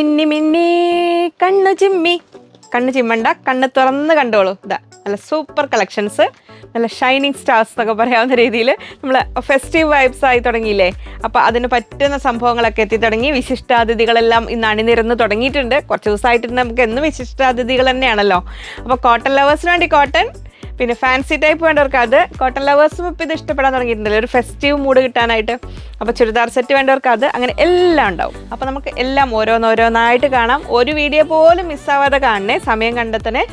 മിന്നി മിന്നി കണ്ണു ചിമ്മി. കണ്ണു ചിമ്മണ്ട കണ്ണ് തുറന്ന് കണ്ടോളൂ. ഇതാ നല്ല സൂപ്പർ കളക്ഷൻസ്. നല്ല ഷൈനിങ് സ്റ്റാർസ് എന്നൊക്കെ പറയാവുന്ന രീതിയിൽ നമ്മൾ ഫെസ്റ്റീവ് വൈബ്സ് ആയി തുടങ്ങിയില്ലേ? അപ്പോൾ അതിന് പറ്റുന്ന സംഭവങ്ങളൊക്കെ എത്തി തുടങ്ങി. വിശിഷ്ടാതിഥികളെല്ലാം ഇന്ന് അണിനിരന്ന് തുടങ്ങിയിട്ടുണ്ട്. കുറച്ച് ദിവസമായിട്ട് നമുക്ക് എന്നും വിശിഷ്ടാതിഥികൾ തന്നെയാണല്ലോ. അപ്പോൾ കോട്ടൺ ലവേഴ്സിന് വേണ്ടി കോട്ടൺ പിന്നെ ഫാൻസി ടൈപ്പ് വേണ്ടവർക്ക് അത് കോട്ടൺ ലവേഴ്സും ഇപ്പം ഇത് ഇഷ്ടപ്പെടാൻ തുടങ്ങിയിട്ടുണ്ടല്ലോ. ഒരു ഫെസ്റ്റീവ് മൂഡ് കിട്ടാനായിട്ട്. അപ്പോൾ ചുരിദാർ സെറ്റ് വേണ്ടവർക്ക് അത്. അങ്ങനെ എല്ലാം ഉണ്ടാവും. അപ്പോൾ നമുക്ക് എല്ലാം ഓരോന്നോരോന്നായിട്ട് കാണാം. ഒരു വീഡിയോ പോലും മിസ്സാവാതെ കാണണേ. സമയം കണ്ടെത്തണേ.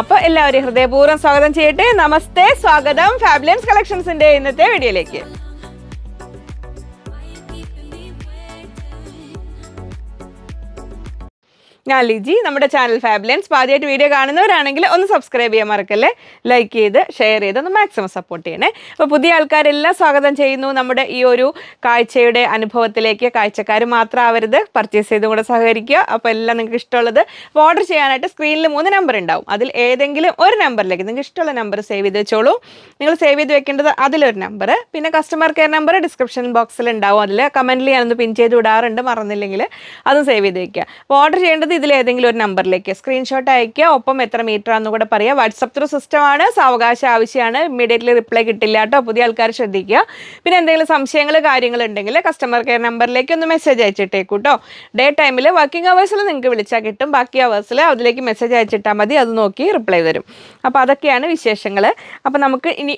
അപ്പോൾ എല്ലാവരെയും ഹൃദയപൂർവം സ്വാഗതം ചെയ്യട്ടെ. നമസ്തേ. സ്വാഗതം. ഫാബ്ലിയൻസ് കളക്ഷൻസിന്റെ ഇന്നത്തെ വീഡിയോയിലേക്ക് ഞാൻ ലിജി നമ്മുടെ ചാനൽ ഫാബ്ലൻസ്. ആദ്യമായിട്ട് വീഡിയോ കാണുന്നവരാണെങ്കിൽ ഒന്ന് സബ്സ്ക്രൈബ് ചെയ്യാൻ മറക്കല്ലേ? ലൈക്ക് ചെയ്ത് ഷെയർ ചെയ്ത് ഒന്ന് മാക്സിമം സപ്പോർട്ട് ചെയ്യണേ. അപ്പോൾ പുതിയ ആൾക്കാരെല്ലാം സ്വാഗതം ചെയ്യുന്നു. നമ്മുടെ ഈ ഒരു കാഴ്ചയുടെ അനുഭവത്തിലേക്ക് കാഴ്ചക്കാർ മാത്രം ആവരുത്. പർച്ചേസ് ചെയ്തും കൂടെ സഹകരിക്കുക. അപ്പോൾ എല്ലാം നിങ്ങൾക്ക് ഇഷ്ടമുള്ളത് ഓർഡർ ചെയ്യാനായിട്ട് സ്ക്രീനിൽ മൂന്ന് നമ്പർ ഉണ്ടാവും. അതിൽ ഏതെങ്കിലും ഒരു നമ്പറിലേക്ക് നിങ്ങൾക്ക് ഇഷ്ടമുള്ള നമ്പർ സേവ് ചെയ്ത് വെച്ചോളൂ. നിങ്ങൾ സേവ് ചെയ്ത് വെക്കേണ്ടത് അതിലൊരു നമ്പർ പിന്നെ കസ്റ്റമർ കെയർ നമ്പർ ഡിസ്ക്രിപ്ഷൻ ബോക്സിൽ ഉണ്ടാവും. അതിൽ കമന്റിൽ ഞാനൊന്ന് പിൻ ചെയ്ത് വിടാറുണ്ട്. മറന്നില്ലെങ്കിൽ അതും സേവ് ചെയ്ത് വെക്കുക. അപ്പോൾ ഓർഡർ ചെയ്യേണ്ടത് ഇതിൽ ഏതെങ്കിലും ഒരു നമ്പറിലേക്ക് സ്ക്രീൻഷോട്ട് അയക്കുക ഒപ്പം എത്ര മീറ്റർ ആണെന്ന് കൂടെ പറയുക വാട്സപ്പ് ത്രൂ സിസ്റ്റമാണ് സാവകാശം ആവശ്യമാണ്. ഇമ്മീഡിയറ്റ്ലി റിപ്ലൈ കിട്ടില്ല കേട്ടോ. പുതിയ ആൾക്കാർ ശ്രദ്ധിക്കുക. പിന്നെ എന്തെങ്കിലും സംശയങ്ങൾ കാര്യങ്ങൾ ഉണ്ടെങ്കിൽ കസ്റ്റമർ കെയർ നമ്പറിലേക്ക് ഒന്ന് മെസ്സേജ് അയച്ചിട്ടേക്കൂ കേട്ടോ ഡേ ടൈമിൽ വർക്കിംഗ് അവേഴ്സിൽ നിങ്ങൾക്ക് വിളിച്ചാൽ കിട്ടും. ബാക്കി അവേഴ്സിൽ അതിലേക്ക് മെസ്സേജ് അയച്ചിട്ടാൽ മതി. അത് നോക്കി റിപ്ലൈ തരും. അപ്പോൾ അതൊക്കെയാണ് വിശേഷങ്ങൾ അപ്പോൾ നമുക്ക് ഇനി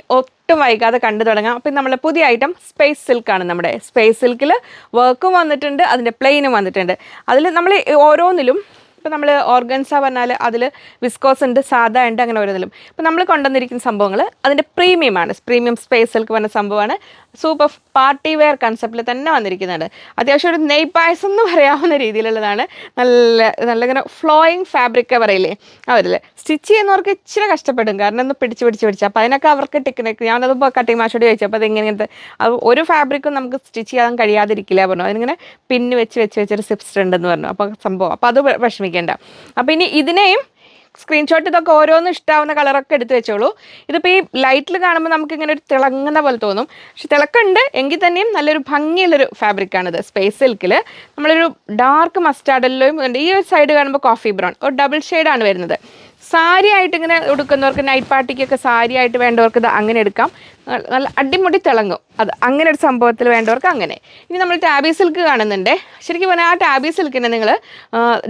ഒട്ടും വൈകാതെ കണ്ടു തുടങ്ങാം. അപ്പം നമ്മുടെ പുതിയ ഐറ്റം സ്പേസ് സിൽക്കാണ് നമ്മുടെ. സ്പേസ് സിൽക്കിൽ വർക്കും വന്നിട്ടുണ്ട് അതിന്റെ പ്ലെയിനും വന്നിട്ടുണ്ട്. അതിൽ നമ്മൾ ഓരോന്നിലും ഇപ്പം നമ്മൾ ഓർഗൻസ പറഞ്ഞാൽ അതിൽ വിസ്കോസ് ഉണ്ട് സാധാ ഉണ്ട് അങ്ങനെ ഓരോന്നിലും. ഇപ്പം നമ്മൾ കൊണ്ടുവന്നിരിക്കുന്ന സംഭവങ്ങൾ അതിന്റെ പ്രീമിയമാണ് പ്രീമിയം സ്പേസ് സിൽക്ക് പറഞ്ഞ സംഭവമാണ്. സൂപ്പർ പാർട്ടി വെയർ കൺസെപ്റ്റിൽ തന്നെ വന്നിരിക്കുന്നുണ്ട് അത്യാവശ്യം ഒരു നെയ് പായസം എന്ന് പറയാവുന്ന രീതിയിലുള്ളതാണ്. നല്ല നല്ല ഇങ്ങനെ ഫ്ലോയിങ് ഫാബ്രിക് പറയില്ലേ? അവരിൽ സ്റ്റിച്ച് ചെയ്യുന്നവർക്ക് ഇച്ചിരി കഷ്ടപ്പെടും. കാരണം ഒന്ന് പിടിച്ച് പിടിച്ച് പിടിച്ച്. അപ്പോൾ അതിനൊക്കെ അവർക്ക് ടെക്നിക്ക് ഞാനതിപ്പോൾ കട്ടിങ് മാഷോട് ചോദിച്ചപ്പോൾ അത് ഇങ്ങനത്തെ ഒരു ഫാബ്രിക്കും നമുക്ക് സ്റ്റിച്ച് ചെയ്യാൻ കഴിയാതിരിക്കില്ല പറഞ്ഞു. അതിനിങ്ങനെ പിന്ന് വെച്ച് വെച്ച് വെച്ചൊരു സിപ്സ്റ്റർ ഉണ്ടെന്ന് പറഞ്ഞു. അപ്പോൾ സംഭവം. അപ്പോൾ അത് വിഷമിക്കേണ്ട. അപ്പോൾ ഇനി ഇതിനെയും സ്ക്രീൻഷോട്ട് ഇതൊക്കെ ഓരോന്നും ഇഷ്ടാവുന്ന കളറൊക്കെ എടുത്ത് വെച്ചോളൂ. ഇതിപ്പോൾ ഈ ലൈറ്റിൽ കാണുമ്പോൾ നമുക്ക് ഇങ്ങനെ ഒരു തിളങ്ങുന്ന പോലെ തോന്നും. പക്ഷെ തിളക്കുണ്ട്. എങ്കിൽ തന്നെയും നല്ലൊരു ഭംഗിയുള്ളൊരു ഫാബ്രിക്കാണിത് സ്പേസ് സിൽക്കിൽ നമ്മളൊരു ഡാർക്ക് മസ്റ്റാർഡിലും ഈ ഒരു സൈഡ് കാണുമ്പോൾ കോഫി ബ്രൗൺ ഒരു ഡബിൾ ഷെയ്ഡാണ് വരുന്നത്. സാരി ആയിട്ട് ഇങ്ങനെ ഉടുക്കുന്നവർക്ക് നൈറ്റ് പാർട്ടിക്കൊക്കെ സാരി ആയിട്ട് വേണ്ടവർക്ക് ഇത് അങ്ങനെ എടുക്കാം. നല്ല അടിമുടി തിളങ്ങും. അത് അങ്ങനെ ഒരു സംഭവത്തിൽ വേണ്ടവർക്ക് അങ്ങനെ. ഇനി നമ്മൾ ടാബി സിൽക്ക് കാണുന്നുണ്ട്. ശരിക്കും പറഞ്ഞാൽ ആ ടാബി സിൽക്കിനെ നിങ്ങൾ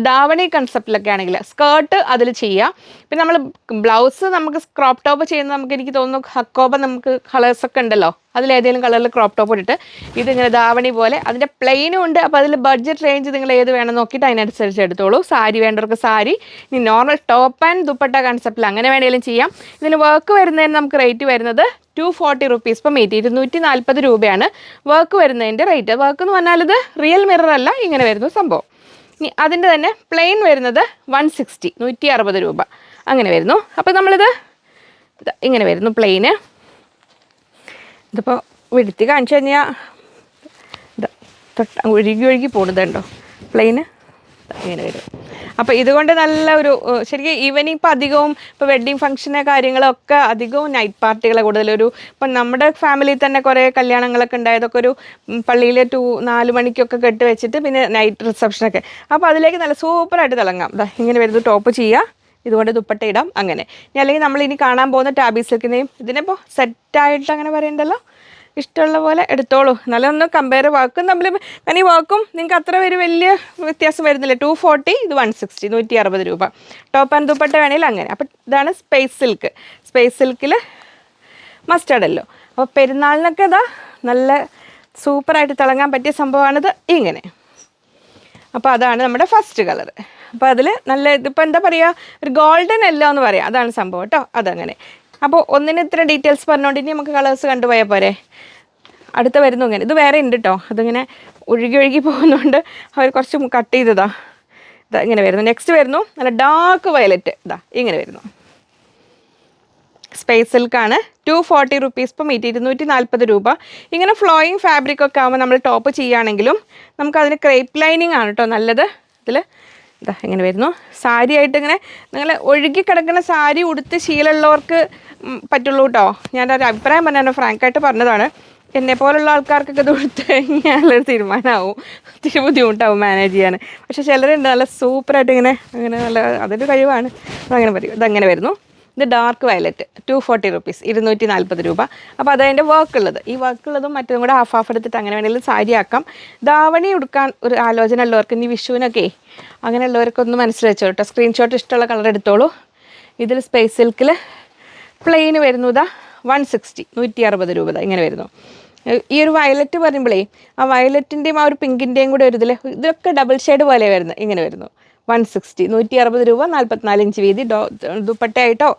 ഡാവണി കൺസെപ്റ്റിലൊക്കെ ആണെങ്കിൽ സ്കേർട്ട് അതിൽ ചെയ്യാം. പിന്നെ നമ്മൾ ബ്ലൗസ് നമുക്ക് ക്രോപ്പ് ടോപ്പ് ചെയ്യുന്ന നമുക്ക് എനിക്ക് തോന്നുന്നു ഹക്കോബ നമുക്ക് കളേഴ്സൊക്കെ ഉണ്ടല്ലോ. അതിലേതെങ്കിലും കളറിൽ ക്രോപ്പ് ടോപ്പ് ഇട്ടിട്ട് ഇതിങ്ങനെ ധാവണി പോലെ അതിന്റെ പ്ലെയിനും ഉണ്ട്. അപ്പോൾ അതിൽ ബഡ്ജറ്റ് റേഞ്ച് നിങ്ങൾ ഏത് വേണം നോക്കിയിട്ട് അതിനനുസരിച്ച് എടുത്തോളൂ. സാരി വേണ്ടവർക്ക് സാരി ഇനി നോർമൽ ടോപ്പ് ആൻഡ് ദുപ്പട്ട കൺസെപ്റ്റിൽ അങ്ങനെ വേണമെങ്കിലും ചെയ്യാം. ഇതിന് വർക്ക് വരുന്നതിന് നമുക്ക് റേറ്റ് വരുന്നത് ടു ഫോർട്ടി റുപ്പീസ് ഇപ്പം ഇരുന്നൂറ്റി നാൽപ്പത് രൂപയാണ് വർക്ക് വരുന്നതിന്റെ റേറ്റ് വർക്ക് എന്ന് പറഞ്ഞാൽ ഇത് റിയൽ മിറർ അല്ല ഇങ്ങനെ വരുന്ന സംഭവം. ഇനി അതിന്റെ തന്നെ പ്ലെയിൻ വരുന്നത് വൺ സിക്സ്റ്റി നൂറ്റി അറുപത് രൂപ. അങ്ങനെ വരുന്നു. അപ്പോൾ നമ്മളിത് ഇങ്ങനെ വരുന്നു പ്ലെയിന് ഇതിപ്പോൾ വെടുത്തി കാണിച്ചു കഴിഞ്ഞാൽ ഇതാ തൊട്ട് ഒഴുകി ഒഴുകി പോകുന്നതുണ്ടോ പ്ലെയിന് ഇങ്ങനെ വരും. അപ്പോൾ ഇതുകൊണ്ട് നല്ല ഒരു ശരിക്കും ഈവനിങ് ഇപ്പോൾ അധികവും ഇപ്പോൾ വെഡ്ഡിങ് ഫംഗ്ഷന് കാര്യങ്ങളൊക്കെ അധികവും നൈറ്റ് പാർട്ടികളെ കൂടുതലൊരു ഇപ്പം നമ്മുടെ ഫാമിലിയിൽ തന്നെ കുറേ കല്യാണങ്ങളൊക്കെ ഉണ്ടായതൊക്കെ ഒരു പള്ളിയിലെ ടു നാല് മണിക്കൊക്കെ കെട്ട് വെച്ചിട്ട് പിന്നെ നൈറ്റ് റിസപ്ഷനൊക്കെ അപ്പോൾ അതിലേക്ക് നല്ല സൂപ്പറായിട്ട് തിളങ്ങാം. ഇങ്ങനെ വരുന്നത് ടോപ്പ് ചെയ്യുക ഇതുകൊണ്ട് ദുപ്പട്ട ഇടാം. അങ്ങനെ. അല്ലെങ്കിൽ നമ്മൾ ഇനി കാണാൻ പോകുന്ന ടാബി സിൽക്കിനെയും ഇതിനിപ്പോൾ സെറ്റായിട്ട് അങ്ങനെ പറയണ്ടല്ലോ? ഇഷ്ടമുള്ള പോലെ എടുത്തോളൂ. എന്നാലും ഒന്ന് കമ്പയർ വാക്കും തമ്മിൽ കാരണം ഈ വർക്കും നിങ്ങൾക്ക് അത്ര ഒരു വലിയ വ്യത്യാസം വരുന്നില്ല. ടു ഫോർട്ടി ഇത് വൺ സിക്സ്റ്റി നൂറ്റി അറുപത് രൂപ. ടോപ്പ് ആൻഡ് ദുപ്പട്ട വേണമെങ്കിൽ അങ്ങനെ. അപ്പം ഇതാണ് സ്പേസ് സിൽക്ക് സ്പേസ് സിൽക്കിൽ മസ്റ്റർഡല്ലോ അപ്പോൾ പെരുന്നാളിനൊക്കെ ഇതാ നല്ല സൂപ്പറായിട്ട് തിളങ്ങാൻ പറ്റിയ സംഭവമാണിത്. ഇങ്ങനെ. അപ്പോൾ അതാണ് നമ്മുടെ ഫസ്റ്റ് കളർ അപ്പോൾ അതിൽ നല്ല ഇതിപ്പോൾ എന്താ പറയുക ഒരു ഗോൾഡൻ എല്ലോ എന്ന് പറയാം. അതാണ് സംഭവം കേട്ടോ. അതങ്ങനെ. അപ്പോൾ ഒന്നിന് ഇത്ര ഡീറ്റെയിൽസ് പറഞ്ഞുകൊണ്ട് ഇനി നമുക്ക് കളേഴ്സ് കണ്ടുപോയാൽ പോരെ. അടുത്ത വരുന്നു ഇങ്ങനെ. ഇത് വേറെ ഉണ്ട് കേട്ടോ അതിങ്ങനെ ഒഴുകി ഒഴുകി പോകുന്നതുകൊണ്ട് അവർ കുറച്ച് കട്ട് ചെയ്തതാ. ഇതാ ഇങ്ങനെ വരുന്നു. നെക്സ്റ്റ് വരുന്നു. നല്ല ഡാർക്ക് വയലറ്റ് ഇതാ ഇങ്ങനെ വരുന്നു. Space സിൽക്കാണ് two forty rupees per metre ഇരുന്നൂറ്റി നാൽപ്പത് രൂപ. ഇങ്ങനെ ഫ്ലോയിങ് ഫാബ്രിക് ഒക്കെ ആകുമ്പോൾ നമ്മൾ ടോപ്പ് ചെയ്യുകയാണെങ്കിലും നമുക്ക് അതിന് ക്രേപ്പ് ലൈനിങ് ആണ് കേട്ടോ നല്ലത്. ഇതിൽ ഇതാ ഇങ്ങനെ വരുന്നു. സാരി ആയിട്ട് ഇങ്ങനെ നിങ്ങൾ ഒഴുകി കിടക്കുന്ന സാരി ഉടുത്ത് ശീലമുള്ളവർക്ക് പറ്റുള്ളൂ കേട്ടോ ഞാൻ ഒരു അഭിപ്രായം പറഞ്ഞാണ് ഫ്രാങ്കായിട്ട് പറഞ്ഞതാണ്. എന്നെ പോലുള്ള ആൾക്കാർക്കൊക്കെ ഇത് കൊടുത്തു കഴിഞ്ഞാലൊരു തീരുമാനമാവും. ഒത്തിരി ബുദ്ധിമുട്ടാവും മാനേജ് ചെയ്യാൻ. പക്ഷെ ചിലരുണ്ട് നല്ല സൂപ്പറായിട്ട് ഇങ്ങനെ അങ്ങനെ നല്ല അതൊരു കഴിവാണ്. അതങ്ങനെ പറയും ഇതങ്ങനെ വരുന്നു. ഇത് dark violet two forty rupees ഇരുന്നൂറ്റി നാൽപ്പത് രൂപ. അപ്പോൾ അതതിന്റെ വർക്ക് ഉള്ളത് ഈ വർക്ക് ഉള്ളതും മറ്റതും കൂടെ ഹാഫ് ഹാഫ് എടുത്തിട്ട് അങ്ങനെ വേണമെങ്കിലും സാരി ആക്കാം. ധാവണി ഉടുക്കാൻ ഒരു ആലോചന ഉള്ളവർക്ക് ഇനി വിഷുവിനൊക്കെ അങ്ങനെയുള്ളവർക്ക് ഒന്ന് മനസ്സിലാച്ചോ കേട്ടോ. സ്ക്രീൻഷോട്ട് ഇഷ്ടമുള്ള കളർ എടുത്തോളൂ. ഇതിൽ സ്പേസ് സിൽക്കിൽ പ്ലെയിന് വരുന്നതാ വൺ സിക്സ്റ്റി നൂറ്റി അറുപത് രൂപ ഇങ്ങനെ വരുന്നു. ഈ ഒരു വയലറ്റ് പറയുമ്പോഴേ ആ വയലറ്റിന്റെയും ആ ഒരു പിങ്കിന്റെയും കൂടെ ഒരു ഇതിൽ ഇതൊക്കെ ഡബിൾ ഷെയ്ഡ് പോലെ വരുന്നത് ഇങ്ങനെ വരുന്നു. വൺ സിക്സ്റ്റി നൂറ്റി അറുപത് രൂപ നാൽപ്പത്തിനാല് ഇഞ്ച് വീതി ഡോ ദുപ്പട്ടയായിട്ടോ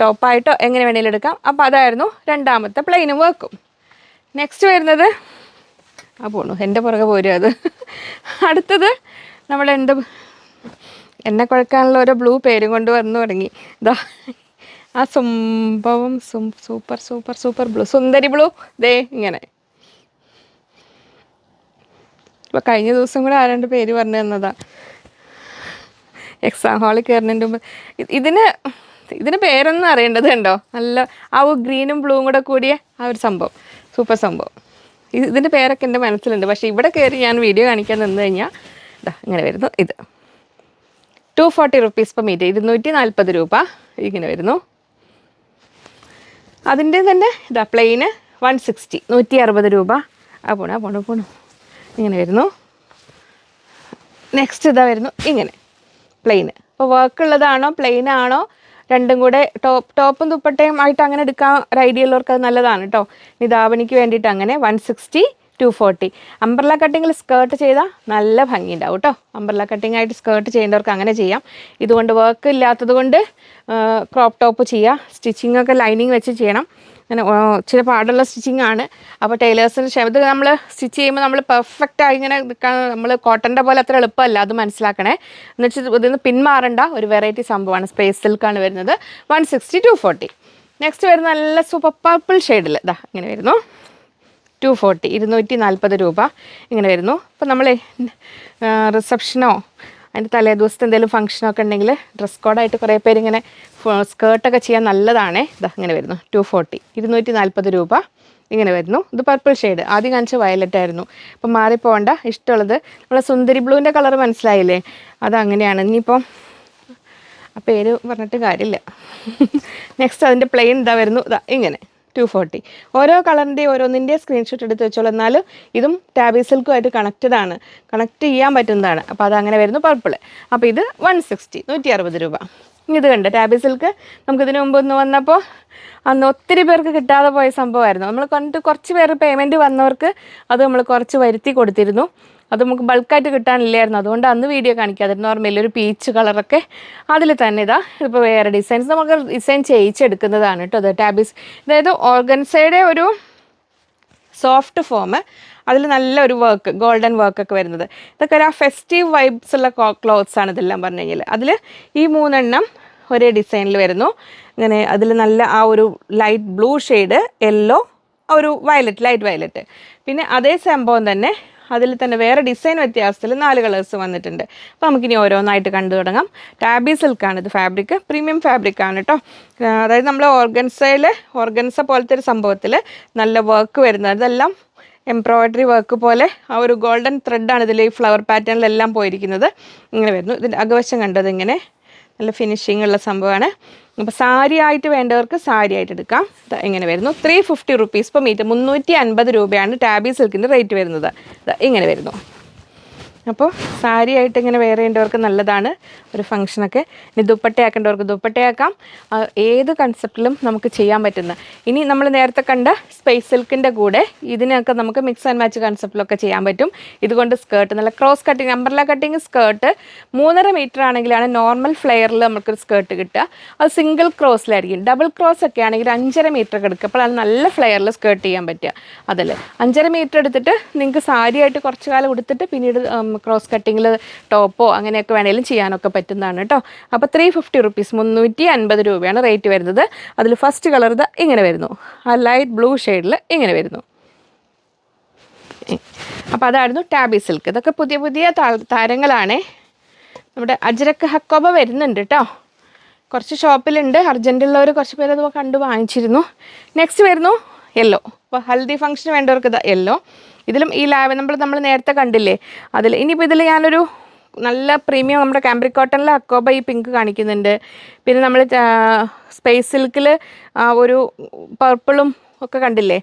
ടോപ്പായിട്ടോ എങ്ങനെ വേണമെങ്കിലും എടുക്കാം. അപ്പോൾ അതായിരുന്നു രണ്ടാമത്തെ പ്ലെയിനും വർക്കും നെക്സ്റ്റ് വരുന്നത് ആ പോണു എന്റെ പുറകെ പോരും അത്. അടുത്തത് നമ്മൾ എന്ത് എന്നെ കുഴക്കാനുള്ള ഓരോ ബ്ലൂ പേരും കൊണ്ട് വന്നു തുടങ്ങി. ഇതാ ആ സംഭവം സൂപ്പർ സൂപ്പർ സൂപ്പർ ബ്ലൂ സുന്ദരി ബ്ലൂ ദേ ഇങ്ങനെ. ഇപ്പം കഴിഞ്ഞ ദിവസം കൂടെ ആരാണ്ട് പേര് പറഞ്ഞു തന്നതാ. എക്സാം ഹാളിൽ കയറുന്നതിന്റെ മുമ്പ്. ഇത് ഇതിന് ഇതിന് പേരൊന്നും അറിയേണ്ടത് കണ്ടോ? നല്ല ആ ഒരു ഗ്രീനും ബ്ലൂവും കൂടെ കൂടിയ ആ ഒരു സംഭവം. സൂപ്പർ സംഭവം. ഇത് ഇതിന്റെ പേരൊക്കെ എന്റെ മനസ്സിലുണ്ട്. പക്ഷേ ഇവിടെ കയറി ഞാൻ വീഡിയോ കാണിക്കാൻ നിന്ന് കഴിഞ്ഞാൽ ഇതാ ഇങ്ങനെ വരുന്നു. ഇത്. Two forty rupees per metre ഇരുന്നൂറ്റി നാൽപ്പത് രൂപ ഇങ്ങനെ വരുന്നു. അതിന്റെ തന്നെ ഇതാ പ്ലെയിന് വൺ സിക്സ്റ്റി നൂറ്റി അറുപത് രൂപ. ആ പോണു ആ പോണു പോണു. ഇങ്ങനെ വരുന്നു. നെക്സ്റ്റ് ഇതാ വരുന്നു. ഇങ്ങനെ. പ്ലെയിന് അപ്പോൾ വർക്ക് ഉള്ളതാണോ പ്ലെയിൻ ആണോ രണ്ടും കൂടെ ടോപ്പ് ടോപ്പും ദുപ്പട്ടയും ആയിട്ട് അങ്ങനെ എടുക്കാൻ ഒരു ഐഡിയ ഉള്ളവർക്ക് അത് നല്ലതാണ് കേട്ടോ ഇനി ധാവണിക്ക് വേണ്ടിയിട്ട് അങ്ങനെ one sixty two forty umbrella കട്ടിങ്ങിൽ skirt ചെയ്താൽ നല്ല ഭംഗിയുണ്ടാവും കേട്ടോ അംബ്രല കട്ടിങ് ആയിട്ട് സ്കേർട്ട് ചെയ്യേണ്ടവർക്ക് അങ്ങനെ ചെയ്യാം. ഇതുകൊണ്ട് വർക്ക് ഇല്ലാത്തത് കൊണ്ട് ക്രോപ്പ് ടോപ്പ് ചെയ്യുക സ്റ്റിച്ചിങ് ഒക്കെ ലൈനിങ് വെച്ച് ചെയ്യണം. അങ്ങനെ ചില പാടുള്ള സ്റ്റിച്ചിങ് ആണ്. അപ്പോൾ ടൈലേഴ്സിന് ക്ഷമ ഇത് നമ്മൾ സ്റ്റിച്ച് ചെയ്യുമ്പോൾ നമ്മൾ പെർഫെക്റ്റ് ആയി ഇങ്ങനെ നിൽക്കാൻ നമ്മൾ കോട്ടന്റെ പോലെ അത്ര എളുപ്പമല്ല അത് മനസ്സിലാക്കണേ. എന്ന് വെച്ചാൽ ഇതിന് പിന്മാറേണ്ട ഒരു വെറൈറ്റി സംഭവമാണ്. സ്പേസ് സിൽക്കാണ് വരുന്നത്. One sixty two forty next വരുന്ന നല്ല സൂപ്പർ പർപ്പിൾ ഷെയ്ഡിൽ ഇതാ ഇങ്ങനെ വരുന്നു. ടു ഫോർട്ടി ഇരുന്നൂറ്റി നാൽപ്പത് രൂപ ഇങ്ങനെ വരുന്നു. അപ്പോൾ നമ്മൾ റിസപ്ഷനോ അതിന്റെ തലേ ദിവസത്തെ എന്തെങ്കിലും ഫംഗ്ഷനൊക്കെ ഉണ്ടെങ്കിൽ ഡ്രസ് കോഡായിട്ട് കുറേ പേര് ഇങ്ങനെ സ്കേർട്ടൊക്കെ ചെയ്യാൻ നല്ലതാണ്. ഇതാ ഇങ്ങനെ വരുന്നു. ടു ഫോർട്ടി ഇരുന്നൂറ്റി നാൽപ്പത് രൂപ ഇങ്ങനെ വരുന്നു. ഇത് പർപ്പിൾ ഷെയ്ഡ് ആദ്യം കാണിച്ച വയലറ്റ് ആയിരുന്നു. അപ്പം മാറിപ്പോകണ്ട. ഇഷ്ടമുള്ളത് നമ്മളെ സുന്ദരി ബ്ലൂവിന്റെ കളർ മനസ്സിലായില്ലേ? അതങ്ങനെയാണ് ഇനിയിപ്പം ആ പേര് പറഞ്ഞിട്ട് കാര്യമില്ല. നെക്സ്റ്റ് അതിന്റെ പ്ലെയിൻ ഇതാ വരുന്നു. ഇതാ ഇങ്ങനെ. ടു ഫോർട്ടി ഓരോ കളറിന്റെയും ഓരോന്നിന്റെ സ്ക്രീൻഷോട്ട് എടുത്ത് വെച്ചോളൂ. എന്നാലും ഇതും ടാബി സിൽക്കുമായിട്ട് കണക്റ്റഡ് ആണ്. കണക്ട് ചെയ്യാൻ പറ്റുന്നതാണ്. അപ്പോൾ അതങ്ങനെ വരുന്നു പർപ്പിൾ അപ്പോൾ ഇത് വൺ സിക്സ്റ്റി നൂറ്റി അറുപത് രൂപ ഇത് കണ്ട് ടാബി സിൽക്ക് നമുക്കിതിന് മുമ്പ് ഒന്ന് വന്നപ്പോൾ അന്ന് ഒത്തിരി പേർക്ക് കിട്ടാതെ പോയ സംഭവമായിരുന്നു. നമ്മൾ കണ്ടിട്ട് കുറച്ച് പേര് പേയ്മെന്റ് വന്നവർക്ക് അത് നമ്മൾ കുറച്ച് വരുത്തി കൊടുത്തിരുന്നു. അത് നമുക്ക് ബൾക്കായിട്ട് കിട്ടാനില്ലായിരുന്നു. അതുകൊണ്ട് അന്ന് വീഡിയോ കാണിക്കാതിരുന്നു നോർമലി ഒരു പീച്ച് കളറൊക്കെ അതിൽ തന്നെ ഇതാ. ഇപ്പോൾ വേറെ ഡിസൈൻസ് നമുക്ക് ഡിസൈൻ ചെയ്യിച്ചെടുക്കുന്നതാണ് കേട്ടോ അത് ടാബിസ് അതായത് ഓർഗൻസയുടെ ഒരു സോഫ്റ്റ് ഫോം അതിൽ നല്ലൊരു വർക്ക് ഗോൾഡൻ വർക്കൊക്കെ വരുന്നത്. ഇതൊക്കെ ഒരു ആ ഫെസ്റ്റീവ് വൈബ്സ് ഉള്ള ക്ലോത്ത്സ് ആണ് ഇതെല്ലാം പറഞ്ഞു കഴിഞ്ഞാൽ. അതിൽ ഈ മൂന്നെണ്ണം ഒരേ ഡിസൈനിൽ വരുന്നു. ഇങ്ങനെ അതിൽ നല്ല ആ ഒരു ലൈറ്റ് ബ്ലൂ ഷെയ്ഡ് യെല്ലോ ഒരു വയലറ്റ് ലൈറ്റ് വയലറ്റ് പിന്നെ അതേ സംഭവം തന്നെ അതിൽ തന്നെ വേറെ ഡിസൈൻ വ്യത്യാസത്തിൽ നാല് കളേഴ്സ് വന്നിട്ടുണ്ട്. അപ്പോൾ നമുക്കിനി ഓരോന്നായിട്ട് കണ്ടു തുടങ്ങാം. ടാബി സിൽക്കാണ് ഇത് ഫാബ്രിക് പ്രീമിയം ഫാബ്രിക് ആണ് കേട്ടോ അതായത് നമ്മൾ ഓർഗൻസയിൽ ഓർഗൻസ പോലത്തെ ഒരു സംഭവത്തിൽ നല്ല വർക്ക് വരുന്നത്. അതെല്ലാം എംബ്രോയ്ഡറി വർക്ക് പോലെ ആ ഒരു ഗോൾഡൻ ത്രെഡാണ് ഇതിൽ ഈ ഫ്ലവർ പാറ്റേണിലെല്ലാം പോയിരിക്കുന്നത്. ഇങ്ങനെ വരുന്നു. ഇതിന്റെ അകവശം കണ്ടത് ഇങ്ങനെ നല്ല ഫിനിഷിംഗ് ഉള്ള സംഭവമാണ്. അപ്പോൾ സാരി ആയിട്ട് വേണ്ടവർക്ക് സാരി ആയിട്ട് എടുക്കാം. ഇങ്ങനെ വരുന്നു. Three fifty rupees per metre മുന്നൂറ്റി അൻപത് രൂപയാണ് ടാബി സിൽക്കിന്റെ റേറ്റ് വരുന്നത്. ഇങ്ങനെ വരുന്നു. അപ്പോൾ സാരി ആയിട്ട് ഇങ്ങനെ വെയർ ചെയ്യേണ്ടവർക്ക് നല്ലതാണ് ഒരു ഫംഗ്ഷനൊക്കെ ഇനി ദുപ്പട്ടയാക്കേണ്ടവർക്ക് ദുപ്പട്ടയാക്കാം ഏത് കൺസെപ്റ്റിലും നമുക്ക് ചെയ്യാൻ പറ്റുന്ന. ഇനി നമ്മൾ നേരത്തെ കണ്ട സ്പേസ് സിൽക്കിന്റെ കൂടെ ഇതിനൊക്കെ നമുക്ക് മിക്സ് ആൻഡ് മാച്ച് കൺസെപ്റ്റിലൊക്കെ ചെയ്യാൻ പറ്റും. ഇതുകൊണ്ട് സ്കേർട്ട് നല്ല cross cutting umbrella cutting skirt മൂന്നര മീറ്റർ ആണെങ്കിലാണ് നോർമൽ ഫ്ലെയറിൽ നമുക്കൊരു സ്കേർട്ട് കിട്ടുക. അത് സിംഗിൾ ക്രോസിലായിരിക്കും ഡബിൾ ക്രോസ് ഒക്കെ ആണെങ്കിൽ അഞ്ചര മീറ്റർ എടുക്കുക. അപ്പോൾ അത് നല്ല ഫ്ലെയറിൽ സ്കേർട്ട് ചെയ്യാൻ പറ്റുക. അതല്ലേ? അഞ്ചര മീറ്റർ എടുത്തിട്ട് നിങ്ങൾക്ക് സാരിയായിട്ട് കുറച്ച് കാലം കൊടുത്തിട്ട് പിന്നീട് ക്രോസ് കട്ടിങ്ങിൽ ടോപ്പോ അങ്ങനെയൊക്കെ വേണമെങ്കിലും ചെയ്യാനൊക്കെ പറ്റുന്നതാണ് കേട്ടോ. അപ്പോൾ ത്രീ ഫിഫ്റ്റി റുപ്പീസ് മുന്നൂറ്റി അൻപത് രൂപയാണ് റേറ്റ് വരുന്നത്. അതിൽ ഫസ്റ്റ് കളർ ഇത് ഇങ്ങനെ വരുന്നു. ആ ലൈറ്റ് ബ്ലൂ ഷെയ്ഡിൽ ഇങ്ങനെ വരുന്നു. അപ്പോൾ അതായിരുന്നു ടാബി സിൽക്ക് ഇതൊക്കെ പുതിയ പുതിയ താരങ്ങളാണ്. നമ്മുടെ അജ്രക്ക് ഹക്കോബ വരുന്നുണ്ട് കേട്ടോ. കുറച്ച് ഷോപ്പിലുണ്ട്. അർജന്റുള്ളവർ കുറച്ച് പേര് അത് കണ്ടു വാങ്ങിച്ചിരുന്നു. നെക്സ്റ്റ് വരുന്നു യെല്ലോ അപ്പോൾ ഹൽദി ഫംഗ്ഷന് വേണ്ടവർക്ക് യെല്ലോ ഇതിലും ഈ ലാവൻ നമ്മൾ നമ്മൾ നേരത്തെ കണ്ടില്ലേ? അതിൽ ഇനിയിപ്പോൾ ഇതിൽ ഞാനൊരു നല്ല പ്രീമിയം നമ്മുടെ കാംബ്രിക് കോട്ടണിൽ അക്കോബ ഈ പിങ്ക് കാണിക്കുന്നുണ്ട്. പിന്നെ നമ്മൾ സ്പേസ് സിൽക്കിൽ ഒരു പർപ്പിളും ഒക്കെ കണ്ടില്ലേ?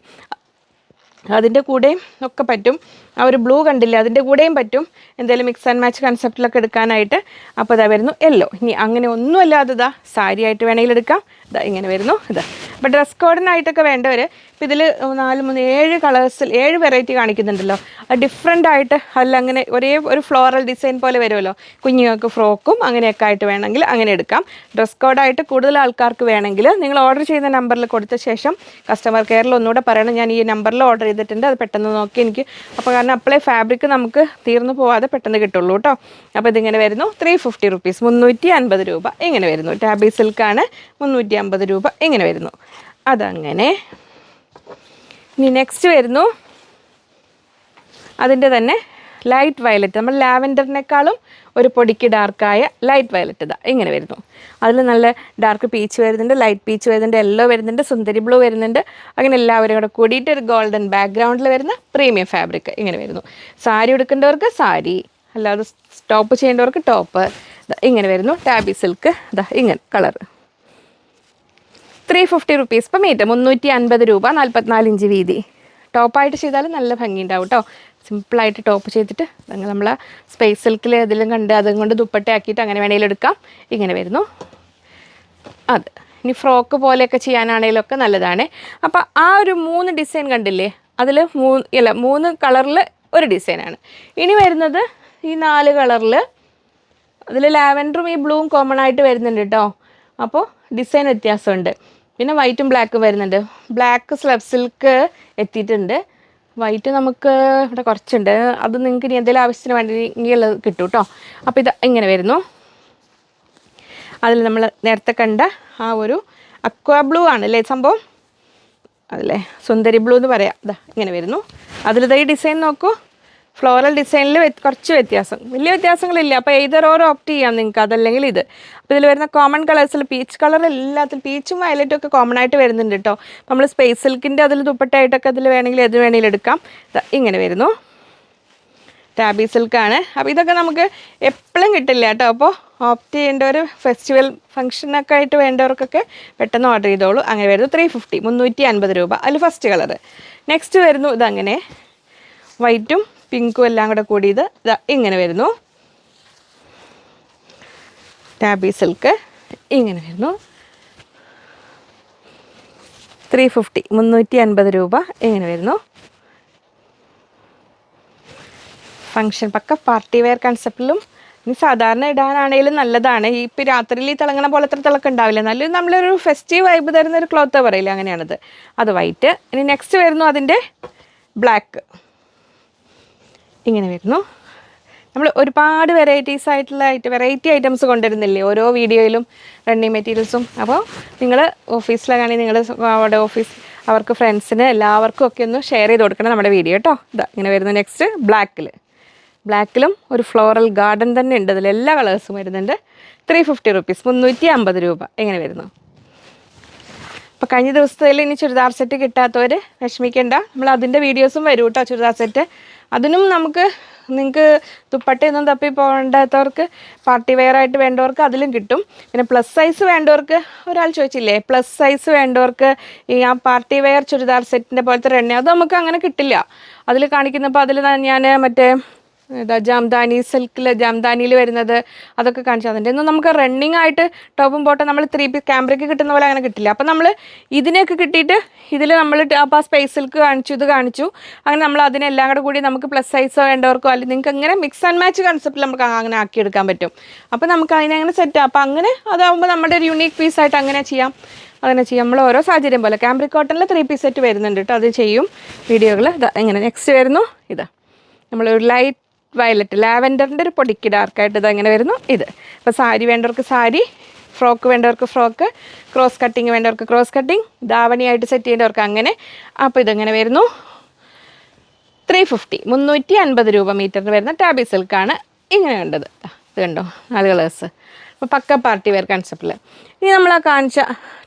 അതിന്റെ കൂടെയും ഒക്കെ പറ്റും. ആ ഒരു ബ്ലൂ കണ്ടില്ലേ? അതിന്റെ കൂടെയും പറ്റും. എന്തെങ്കിലും മിക്സ് ആൻഡ് മാച്ച് കൺസെപ്റ്റിലൊക്കെ എടുക്കാനായിട്ട്. അപ്പോൾ ഇതാ വരുന്നു യെല്ലോ ഇനി അങ്ങനെ ഒന്നുമല്ലാതെ ഇതാ സാരി ആയിട്ട് വേണമെങ്കിൽ എടുക്കാം. ഇതാ ഇങ്ങനെ വരുന്നു. ഇതാ അപ്പോൾ ഡ്രസ് കോഡിനായിട്ടൊക്കെ വേണ്ടവർ ഇപ്പോൾ ഇതിൽ നാല് മൂന്ന് ഏഴ് കളേഴ്സിൽ ഏഴ് വെറൈറ്റി കാണിക്കുന്നുണ്ടല്ലോ. ഡിഫറെന്റ് ആയിട്ട് അല്ല അങ്ങനെ ഒരേ ഒരു ഫ്ലോറൽ ഡിസൈൻ പോലെ വരുമല്ലോ. കുഞ്ഞുങ്ങൾക്ക് ഫ്രോക്കും അങ്ങനെയൊക്കെ ആയിട്ട് വേണമെങ്കിൽ അങ്ങനെ എടുക്കാം. ഡ്രസ് കോഡായിട്ട് കൂടുതൽ ആൾക്കാർക്ക് വേണമെങ്കിൽ നിങ്ങൾ ഓർഡർ ചെയ്യുന്ന നമ്പറിൽ കൊടുത്ത ശേഷം കസ്റ്റമർ കെയറിൽ ഒന്നുകൂടെ പറയണം. ഞാൻ ഈ നമ്പറിൽ ഓർഡർ ചെയ്തിട്ടുണ്ട്. അത് പെട്ടെന്ന് നോക്കി എനിക്ക്. അപ്പോൾ കാരണം അപ്പോഴേ ഫാബ്രിക് നമുക്ക് തീർന്നു പോവാതെ പെട്ടെന്ന് കിട്ടുള്ളൂ കേട്ടോ അപ്പോൾ ഇതിങ്ങനെ വരുന്നു. ത്രീ ഫിഫ്റ്റി റുപ്പീസ് മുന്നൂറ്റി അൻപത് രൂപ ഇങ്ങനെ വരുന്നു. ടാബി സിൽക്കാണ് മുന്നൂറ്റി അമ്പത് രൂപ ഇങ്ങനെ വരുന്നു. അതങ്ങനെ ഇനി നെക്സ്റ്റ് വരുന്നു. അതിന്റെ തന്നെ ലൈറ്റ് വയലറ്റ് നമ്മൾ ലാവൻഡറിനേക്കാളും ഒരു പൊടിക്ക് ഡാർക്കായ ലൈറ്റ് വയലറ്റ് ഇതാ. ഇങ്ങനെ വരുന്നു. അതിൽ നല്ല ഡാർക്ക് പീച്ച് വരുന്നുണ്ട് ലൈറ്റ് പീച്ച് വരുന്നുണ്ട് യെല്ലോ വരുന്നുണ്ട് സുന്ദരി ബ്ലൂ വരുന്നുണ്ട്. അങ്ങനെ എല്ലാവരും കൂടെ കൂടിയിട്ട് ഒരു ഗോൾഡൻ ബാക്ക്ഗ്രൗണ്ടിൽ വരുന്ന പ്രീമിയം ഫാബ്രിക് ഇങ്ങനെ വരുന്നു. സാരി എടുക്കേണ്ടവർക്ക് സാരി അല്ലാതെ ടോപ്പ് ചെയ്യേണ്ടവർക്ക് ടോപ്പ് ഇങ്ങനെ വരുന്നു. ടാബി സിൽക്ക് ഇതാ ഇങ്ങനെ കളർ ത്രീ ഫിഫ്റ്റി റുപ്പീസ് ഇപ്പം മീറ്റർ മുന്നൂറ്റി അൻപത് രൂപ നാൽപ്പത്തിനാല് ഇഞ്ച് വീതി ടോപ്പായിട്ട് ചെയ്താൽ നല്ല ഭംഗിയുണ്ടാവും കേട്ടോ സിമ്പിളായിട്ട് ടോപ്പ് ചെയ്തിട്ട് നിങ്ങൾ നമ്മൾ സ്പേസ് സിൽക്കിൽ ഏതെങ്കിലും കണ്ട് അതും കൊണ്ട് ദുപ്പട്ടയാക്കിയിട്ട് അങ്ങനെ വേണമെങ്കിലും എടുക്കാം. ഇങ്ങനെ വരുന്നു. അത്. ഇനി ഫ്രോക്ക് പോലെയൊക്കെ ചെയ്യാനാണെങ്കിലും ഒക്കെ നല്ലതാണ്. അപ്പോൾ ആ ഒരു മൂന്ന് ഡിസൈൻ കണ്ടില്ലേ? അതിൽ മൂന്ന് അല്ല മൂന്ന് കളറിൽ ഒരു ഡിസൈനാണ് ഇനി വരുന്നത് ഈ നാല് കളറിൽ അതിൽ ലാവൻഡറും ഈ ബ്ലൂവും കോമൺ ആയിട്ട് വരുന്നുണ്ട് കേട്ടോ അപ്പോൾ ഡിസൈൻ വ്യത്യാസമുണ്ട്. പിന്നെ വൈറ്റും ബ്ലാക്കും വരുന്നുണ്ട്. ബ്ലാക്ക് സ്ലബ് സിൽക്ക് എത്തിയിട്ടുണ്ട്. വൈറ്റ് നമുക്ക് ഇവിടെ കുറച്ചുണ്ട്. അത് നിങ്ങൾക്ക് ഇനി എന്തെങ്കിലും ആവശ്യത്തിന് വേണമെങ്കിൽ കിട്ടും കേട്ടോ അപ്പോൾ ഇത് ഇങ്ങനെ വരുന്നു. അതിൽ നമ്മൾ നേരത്തെ കണ്ട ആ ഒരു അക്വ ബ്ലൂ ആണ് അല്ലേ സംഭവം? അതല്ലേ? സുന്ദരി ബ്ലൂ എന്ന് പറയാം. ഇതാ ഇങ്ങനെ വരുന്നു. അതിലിതായി ഡിസൈൻ നോക്കൂ. ഫ്ലോറൽ ഡിസൈനിൽ കുറച്ച് വ്യത്യാസം. വലിയ വ്യത്യാസങ്ങളില്ല. അപ്പോൾ ഏതൊരു ഓരോ ഓപ്റ്റ് ചെയ്യാം നിങ്ങൾക്ക്. അതല്ലെങ്കിൽ ഇത്. അപ്പോൾ ഇതിൽ വരുന്ന കോമൺ കളേഴ്സിൽ പീച്ച് കളർ എല്ലാത്തിലും പീച്ചും വയലറ്റും ഒക്കെ കോമൺ ആയിട്ട് വരുന്നുണ്ട് കേട്ടോ നമ്മൾ സ്പേസ് സിൽക്കിന്റെ അതിൽ ദുപ്പട്ടായിട്ടൊക്കെ അതിൽ വേണമെങ്കിൽ ഏത് വേണമെങ്കിലും എടുക്കാം. ഇങ്ങനെ വരുന്നു. ടാബി സിൽക്കാണ് അപ്പോൾ ഇതൊക്കെ നമുക്ക് എപ്പോഴും കിട്ടില്ല കേട്ടോ അപ്പോൾ ഓപ്റ്റ് ചെയ്യേണ്ട ഒരു ഫെസ്റ്റിവൽ ഫംഗ്ഷനൊക്കെ ആയിട്ട് വേണ്ടവർക്കൊക്കെ പെട്ടെന്ന് ഓർഡർ ചെയ്തോളൂ. അങ്ങനെ വരുന്നു. ത്രീ ഫിഫ്റ്റി മുന്നൂറ്റി അൻപത് രൂപ. അതിൽ ഫസ്റ്റ് കളർ നെക്സ്റ്റ് വരുന്നു. ഇതങ്ങനെ. വൈറ്റും പിങ്കും എല്ലാം കൂടെ കൂടിയത് ഇങ്ങനെ വരുന്നു. ടാബി സിൽക്ക് ഇങ്ങനെ വരുന്നു. ത്രീ ഫിഫ്റ്റി മുന്നൂറ്റി അൻപത് രൂപ ഇങ്ങനെ വരുന്നു. ഫങ്ഷൻ പക്ക പാർട്ടി വെയർ കൺസെപ്റ്റിലും ഇനി സാധാരണ ഇടാനാണെങ്കിലും നല്ലതാണ്. ഈ ഇപ്പം രാത്രിയിൽ ഈ തിളങ്ങണ പോലത്തെ തിളക്കം ഉണ്ടാവില്ല. നല്ലൊരു നമ്മളൊരു ഫെസ്റ്റീവ് വൈബ് തരുന്ന ഒരു ക്ലോത്ത് പറയില്ല അങ്ങനെയാണത്. അത് വൈറ്റ് ഇനി നെക്സ്റ്റ് വരുന്നു അതിന്റെ ബ്ലാക്ക് ഇങ്ങനെ വരുന്നു. നമ്മൾ ഒരുപാട് വെറൈറ്റീസ് ആയിട്ടുള്ള ഐറ്റം വെറൈറ്റി ഐറ്റംസ് കൊണ്ടുവരുന്നില്ലേ? ഓരോ വീഡിയോയിലും റണ്ണിങ് മെറ്റീരിയൽസും അപ്പോൾ നിങ്ങൾ ഓഫീസിലാണെങ്കിൽ നിങ്ങൾ അവിടെ ഓഫീസ് അവർക്ക് ഫ്രണ്ട്സിന് എല്ലാവർക്കും ഒക്കെ ഒന്ന് ഷെയർ ചെയ്ത് കൊടുക്കണം നമ്മുടെ വീഡിയോ കേട്ടോ ഇതാ ഇങ്ങനെ വരുന്നു നെക്സ്റ്റ് ബ്ലാക്കിൽ ബ്ലാക്കിലും ഒരു ഫ്ലോറൽ ഗാർഡൻ തന്നെ ഉണ്ട്. അതിൽ എല്ലാ കളേഴ്സും വരുന്നുണ്ട്. ത്രീ ഫിഫ്റ്റി റുപ്പീസ് മുന്നൂറ്റി അമ്പത് രൂപ. എങ്ങനെ വരുന്നു. അപ്പോൾ കഴിഞ്ഞ ദിവസത്തിൽ ഇനി ചുരിദാർ സെറ്റ് കിട്ടാത്തവർ വിഷമിക്കേണ്ട. നമ്മൾ അതിന്റെ വീഡിയോസും വരും കേട്ടോ ചുരിദാർ സെറ്റ് അതിനും നമുക്ക് നിങ്ങൾക്ക് ദുപ്പട്ടയൊന്നും തപ്പി പോകേണ്ടാത്തവർക്ക് പാർട്ടി വെയർ ആയിട്ട് വേണ്ടവർക്ക് അതിലും കിട്ടും. പിന്നെ പ്ലസ് സൈസ് വേണ്ടവർക്ക് ഒരാൾ ചോദിച്ചില്ലേ? പ്ലസ് സൈസ് വേണ്ടവർക്ക് ഈ ആ പാർട്ടി വെയർ ചുരിദാർ സെറ്റിന്റെ പോലത്തെ എണ്ണ അത് നമുക്ക് അങ്ങനെ കിട്ടില്ല. അതിൽ കാണിക്കുന്നപ്പോൾ അതിൽ ഞാൻ മറ്റേ ഇതാ ജാംദാനി സിൽക്കിൽ ജാംദാനിയിൽ വരുന്നത് അതൊക്കെ കാണിച്ചു. അതിന്റെ ഒന്നും നമുക്ക് റണ്ണിങ് ആയിട്ട് ടോപ്പും ബോട്ടം നമ്മൾ ത്രീ പീസ് ക്യാമറയ്ക്ക് കിട്ടുന്ന പോലെ അങ്ങനെ കിട്ടില്ല. അപ്പം നമ്മൾ ഇതിനെയൊക്കെ കിട്ടിയിട്ട് ഇതിൽ നമ്മൾ ആ സ്പേസ് സിൽക്ക് കാണിച്ചു ഇത് കാണിച്ചു. അങ്ങനെ നമ്മൾ അതിനെല്ലാം കൂടെ കൂടി നമുക്ക് പ്ലസ് സൈസോ വേണ്ടവർക്കോ അല്ലെങ്കിൽ നിങ്ങൾക്ക് അങ്ങനെ മിക്സ് ആൻഡ് മാച്ച് കൺസെപ്റ്റിൽ നമുക്ക് അങ്ങനെ ആക്കിയെടുക്കാൻ പറ്റും. അപ്പം നമുക്ക് അതിനെ അങ്ങനെ സെറ്റ് അപ്പം അങ്ങനെ അതാവുമ്പോൾ നമ്മുടെ ഒരു യുണീക്ക് പീസായിട്ട് അങ്ങനെ ചെയ്യാം. അങ്ങനെ ചെയ്യാം. നമ്മൾ ഓരോ സാഹചര്യം പോലെ ക്യാമ്പ്രിക് കോട്ടണിൽ ത്രീ പീസ് സെറ്റ് വരുന്നുണ്ട് കേട്ടോ അത് ചെയ്യും. വീഡിയോകൾ ഇതാ എങ്ങനെ നെക്സ്റ്റ് വരുന്നു. ഇതാ. നമ്മളൊരു ലൈറ്റ് വയലറ്റ് ലാവൻഡറിന്റെ ഒരു പൊടിക്ക് ഡാർക്കായിട്ട് ഇത് അങ്ങനെ വരുന്നു. ഇത്. അപ്പോൾ സാരി വേണ്ടവർക്ക് സാരി ഫ്രോക്ക് വേണ്ടവർക്ക് ഫ്രോക്ക് ക്രോസ് കട്ടിങ് വേണ്ടവർക്ക് ക്രോസ് കട്ടിങ് ധാവണിയായിട്ട് സെറ്റ് ചെയ്യേണ്ടവർക്ക് അങ്ങനെ. അപ്പോൾ ഇതെങ്ങനെ വരുന്നു. ത്രീ ഫിഫ്റ്റി മുന്നൂറ്റി അൻപത് രൂപ മീറ്ററിന് വരുന്ന ടാബി സിൽക്കാണ് ഇങ്ങനെ വേണ്ടത് ഇത് കണ്ടോ? നാല് കളേഴ്സ് അപ്പോൾ പക്ക പാർട്ടി വെയർ കൺസെപ്റ്റിൽ ഇനി നമ്മൾ ആ കാണിച്ച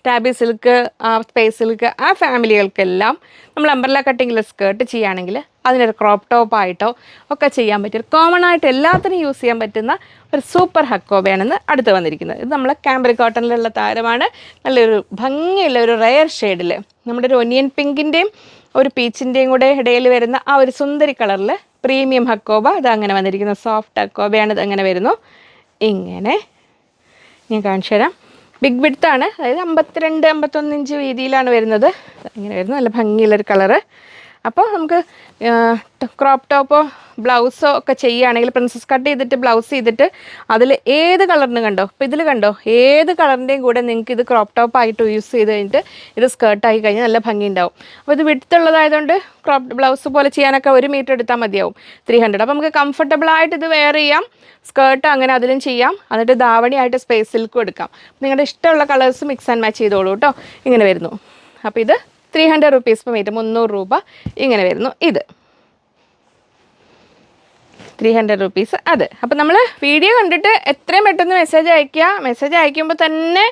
ടാബി സിൽക്ക് ആ സ്പേസ് സിൽക്ക് ആ ഫാമിലികൾക്കെല്ലാം നമ്മൾ അംബ്രല കട്ടിങ്ങിൽ സ്കേർട്ട് ചെയ്യുകയാണെങ്കിൽ അതിനൊരു ക്രോപ്പ് ടോപ്പായിട്ടോ ഒക്കെ ചെയ്യാൻ പറ്റും കോമൺ ആയിട്ട് എല്ലാത്തിനും യൂസ് ചെയ്യാൻ പറ്റുന്ന ഒരു സൂപ്പർ ഹക്കോബയാണെന്ന് അടുത്ത് വന്നിരിക്കുന്നത്. ഇത് നമ്മൾ കാമ്പറി കോട്ടണിലുള്ള താരമാണ്. നല്ലൊരു ഭംഗിയുള്ള ഒരു റെയർ ഷെയ്ഡിൽ നമ്മുടെ ഒരു ഒനിയൻ പിങ്കിന്റെയും ഒരു പീച്ചിന്റെയും കൂടെ ഇടയിൽ വരുന്ന ആ ഒരു സുന്ദരി കളറിൽ പ്രീമിയം ഹക്കോബ ഇത് അങ്ങനെ വന്നിരിക്കുന്നു. സോഫ്റ്റ് ഹക്കോബയാണ് ഇത് അങ്ങനെ വരുന്നു. ഇങ്ങനെ ഞാൻ കാണിച്ചു തരാം. ബിഗ് വിഡ്ത്താണ് അതായത് അമ്പത്തിരണ്ട് അമ്പത്തൊന്ന് ഇഞ്ച് വീതിയിലാണ് വരുന്നത്. ഇങ്ങനെ വരുന്നത് നല്ല ഭംഗിയുള്ളൊരു കളറ് അപ്പോൾ നമുക്ക് ക്രോപ്പ് ടോപ്പോ ബ്ലൗസോ ഒക്കെ ചെയ്യുകയാണെങ്കിൽ പ്രിൻസസ് കട്ട് ചെയ്തിട്ട് ബ്ലൗസ് ചെയ്തിട്ട് അതിൽ ഏത് കളറിന് കണ്ടോ ഇപ്പോൾ ഇതിൽ കണ്ടോ ഏത് കളറിന്റെയും കൂടെ നിങ്ങൾക്ക് ഇത് ക്രോപ്പ് ടോപ്പ് ആയിട്ട് യൂസ് ചെയ്ത് കഴിഞ്ഞിട്ട് ഇത് സ്കേർട്ടായി കഴിഞ്ഞാൽ നല്ല ഭംഗി ഉണ്ടാവും അപ്പോൾ ഇത് വിടുത്തുള്ളതായതുകൊണ്ട് ക്രോപ്പ് ബ്ലൗസ് പോലെ ചെയ്യാനൊക്കെ ഒരു മീറ്റർ എടുത്താൽ മതിയാവും ത്രീ ഹൺഡ്രഡ് അപ്പോൾ നമുക്ക് കംഫർട്ടബിളായിട്ട് ഇത് വെയർ ചെയ്യാം സ്കേർട്ട് അങ്ങനെ അതിലും ചെയ്യാം എന്നിട്ട് ധാവണിയായിട്ട് സ്പേസ് സിൽക്കും എടുക്കാം നിങ്ങളുടെ ഇഷ്ടമുള്ള കളേഴ്സ് മിക്സ് ആൻഡ് മാച്ച് ചെയ്തോളൂ കേട്ടോ ഇങ്ങനെ വരുന്നു. അപ്പോൾ ഇത് three hundred rupees per metre മുന്നൂറ് രൂപ. ഇങ്ങനെ വരുന്നു ഇത്. ത്രീ ഹൺഡ്രഡ് റുപ്പീസ് അത്. അപ്പം നമ്മൾ വീഡിയോ കണ്ടിട്ട് എത്രയും പെട്ടെന്ന് മെസ്സേജ് അയക്കുക മെസ്സേജ് അയക്കുമ്പോൾ തന്നെ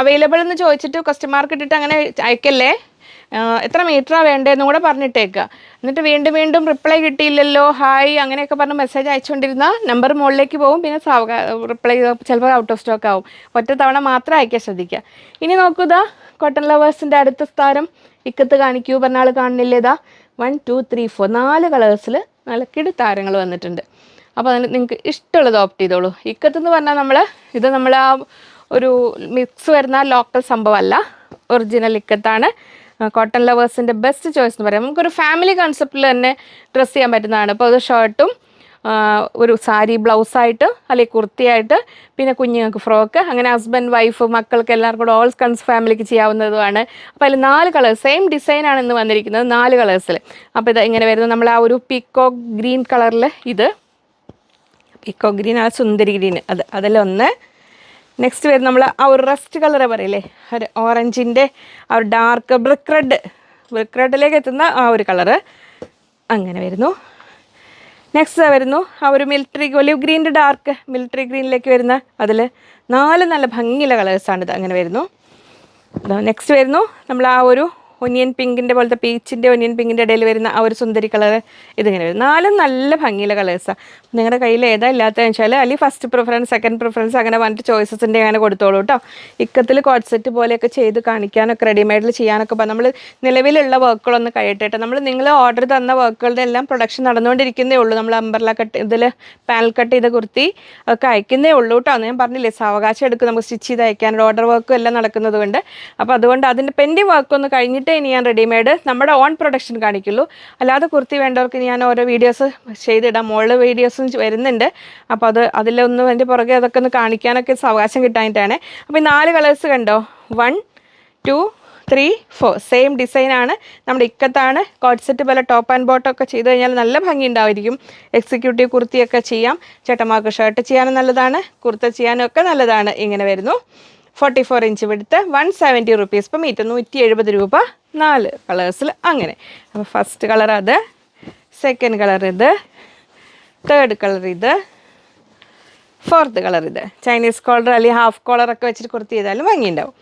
അവൈലബിൾ എന്ന് ചോദിച്ചിട്ട് കസ്റ്റമർക്ക് ഇട്ടിട്ട് അങ്ങനെ അയക്കല്ലേ? എത്ര മീറ്ററാണ് വേണ്ടതെന്നും കൂടെ പറഞ്ഞിട്ടേക്കുക എന്നിട്ട് വീണ്ടും വീണ്ടും റിപ്ലൈ കിട്ടിയില്ലല്ലോ ഹായ് അങ്ങനെയൊക്കെ പറഞ്ഞ് മെസ്സേജ് അയച്ചുകൊണ്ടിരുന്ന നമ്പർ മുകളിലേക്ക് പോകും. പിന്നെ റിപ്ലൈ ചിലപ്പോൾ ഔട്ട് ഓഫ് സ്റ്റോക്ക് ആവും. ഒറ്റ തവണ മാത്രം അയക്കാൻ ശ്രദ്ധിക്കുക. ഇനി നോക്കുക കോട്ടൺ ലവേഴ്സിന്റെ അടുത്ത സ്ഥാനം. ഇക്കത്ത് കാണിക്കൂ പറഞ്ഞ ആൾ കാണുന്നില്ലേ വൺ ടു ത്രീ ഫോർ നാല് കളേഴ്സിൽ നല്ല കിടു താരങ്ങൾ വന്നിട്ടുണ്ട്. അപ്പോൾ അതിന് നിങ്ങൾക്ക് ഇഷ്ടമുള്ളത് ഓപ്റ്റ് ചെയ്തോളൂ. ഇക്കത്ത് എന്ന് പറഞ്ഞാൽ നമ്മൾ ഇത് നമ്മൾ ആ ഒരു മിക്സ് വരുന്ന ലോക്കൽ സംഭവമല്ല. ഒറിജിനൽ ഇക്കത്താണ്. കോട്ടൺ ലവേഴ്സിന്റെ ബെസ്റ്റ് ചോയ്സ് എന്ന് പറയാം. നമുക്കൊരു ഫാമിലി കൺസെപ്റ്റിൽ തന്നെ ഡ്രസ്സ് ചെയ്യാൻ പറ്റുന്നതാണ്. അപ്പോൾ അത് ഷർട്ടും ഒരു സാരി ബ്ലൗസായിട്ട് അല്ലെങ്കിൽ കുർത്തിയായിട്ട് പിന്നെ കുഞ്ഞുങ്ങൾക്ക് ഫ്രോക്ക് അങ്ങനെ ഹസ്ബൻഡ് വൈഫ് മക്കൾക്ക് എല്ലാവർക്കും കൂടെ ഓൾ കൺസ് ഫാമിലിക്ക് ചെയ്യാവുന്നതുമാണ്. അപ്പോൾ അതിൽ നാല് കളേഴ്സ് സെയിം ഡിസൈനാണ് ഇന്ന് വന്നിരിക്കുന്നത് നാല് കളേഴ്സിൽ അപ്പോൾ ഇത് ഇങ്ങനെ വരുന്നത് നമ്മൾ ആ ഒരു പിക്കോ ഗ്രീൻ കളറിൽ ഇത്. പിക്കോ ഗ്രീൻ ആ സുന്ദരി ഗ്രീൻ അത് അതിലൊന്ന് നെക്സ്റ്റ് വരുന്നത് നമ്മൾ ആ ഒരു റസ്റ്റ് കളർ പറയില്ലേ? ഒരു ഓറഞ്ചിന്റെ ആ ഒരു ഡാർക്ക് ബ്രിക്ക് റെഡ് ബ്രിക്ക് റെഡിലേക്ക് എത്തുന്ന ആ ഒരു കളറ് അങ്ങനെ വരുന്നു. നെക്സ്റ്റ് വരുന്നു. ആ ഒരു മിലിറ്ററി ഒലിവ് ഗ്രീന്റെ ഡാർക്ക് മിലിറ്ററി ഗ്രീനിലേക്ക് വരുന്ന അതിൽ നാല് നല്ല ഭംഗിയുള്ള കളേഴ്സാണ് ഇത്. അങ്ങനെ വരുന്നു. നെക്സ്റ്റ് വരുന്നു. നമ്മൾ ആ ഒരു ഒനിയൻ പിങ്കിന്റെ പോലത്തെ പീച്ചിന്റെ ഒനിയൻ പിങ്കിന്റെ ഇടയിൽ വരുന്ന ആ ഒരു സുന്ദരി കളർ ഇതിങ്ങനെ വരും. നാലും നല്ല ഭംഗിയുള്ള കളേഴ്സാണ് നിങ്ങളുടെ കയ്യിൽ ഏതാ ഇല്ലാത്തതെന്ന് വെച്ചാൽ അല്ലെങ്കിൽ ഫസ്റ്റ് പ്രിഫറൻസ് സെക്കൻഡ് പ്രിഫറൻസ് അങ്ങനെ പറഞ്ഞിട്ട് ചോയ്സസിന്റെ അങ്ങനെ കൊടുത്തോളൂ കേട്ടോ ഇക്കത്തിൽ കോഡ്സെറ്റ് പോലെയൊക്കെ ചെയ്ത് കാണിക്കാനൊക്കെ റെഡിമെയ്ഡിൽ ചെയ്യാനൊക്കെ നമ്മൾ നിലവിലുള്ള വർക്കുകളൊന്ന് കഴിയട്ടെ നമ്മൾ നിങ്ങൾ ഓർഡർ തന്ന വർക്കുകളുടെ എല്ലാം പ്രൊഡക്ഷൻ നടന്നുകൊണ്ടിരിക്കുന്നേ ഉള്ളൂ. നമ്മൾ അമ്പർല കട്ട് ഇതിൽ പാനൽ കട്ട് ചെയ്ത കുർത്തി ഒക്കെ അയക്കുന്നേ ഉള്ളൂ കേട്ടോ ഞാൻ പറഞ്ഞില്ലേ സാവകാശം എടുക്കും. നമുക്ക് സ്റ്റിച്ച് ചെയ്ത് അയക്കാനുള്ള ഓർഡർ വർക്കും എല്ലാം നടക്കുന്നത് കൊണ്ട് അപ്പോൾ അതുകൊണ്ട് അതിന്റെ പെൻഡിങ് വർക്ക് ഒന്ന് കഴിഞ്ഞിട്ടേ ഇനി ഞാൻ റെഡിമെയ്ഡ് നമ്മുടെ ഓൺ പ്രൊഡക്ഷൻ കാണിക്കുള്ളൂ. അല്ലാതെ കുർത്തി വേണ്ടവർക്ക് ഞാൻ ഓരോ വീഡിയോസ് ചെയ്തിടാം. മോൾ വീഡിയോസും വരുന്നുണ്ട്. അപ്പോൾ അത് അതിലൊന്നും എന്റെ പുറകെ അതൊക്കെ ഒന്ന് കാണിക്കാനൊക്കെ അവകാശം കിട്ടാനായിട്ടാണ് അപ്പോൾ ഈ നാല് കളേഴ്സ് കണ്ടോ? One two three four same design ആണ്. നമ്മുടെ ഇക്കത്താണ്. കോട്ട് സെറ്റ് പോലെ ടോപ്പ് ആൻഡ് ബോട്ടം ഒക്കെ ചെയ്ത് കഴിഞ്ഞാൽ നല്ല ഭംഗി ഉണ്ടായിരിക്കും എക്സിക്യൂട്ടീവ് കുർത്തിയൊക്കെ ചെയ്യാം. ചേട്ടന്മാർക്ക് ഷർട്ട് ചെയ്യാനും നല്ലതാണ്. കുർത്ത ചെയ്യാനും ഒക്കെ നല്ലതാണ്. ഇങ്ങനെ വരുന്നു. Forty four inch width one seventy rupees ഇപ്പം മീറ്റർ നൂറ്റി എഴുപത് രൂപ നാല് കളേഴ്സിൽ അങ്ങനെ. അപ്പോൾ ഫസ്റ്റ് കളർ അത് സെക്കൻഡ് കളർ ഇത് തേർഡ് കളർ ഇത് ഫോർത്ത് കളർ ഇത്. ചൈനീസ് കോളർ അല്ലെങ്കിൽ ഹാഫ് കോളറൊക്കെ വെച്ചിട്ട് കുർത്തി ചെയ്താലും ഭംഗിയുണ്ടാവും.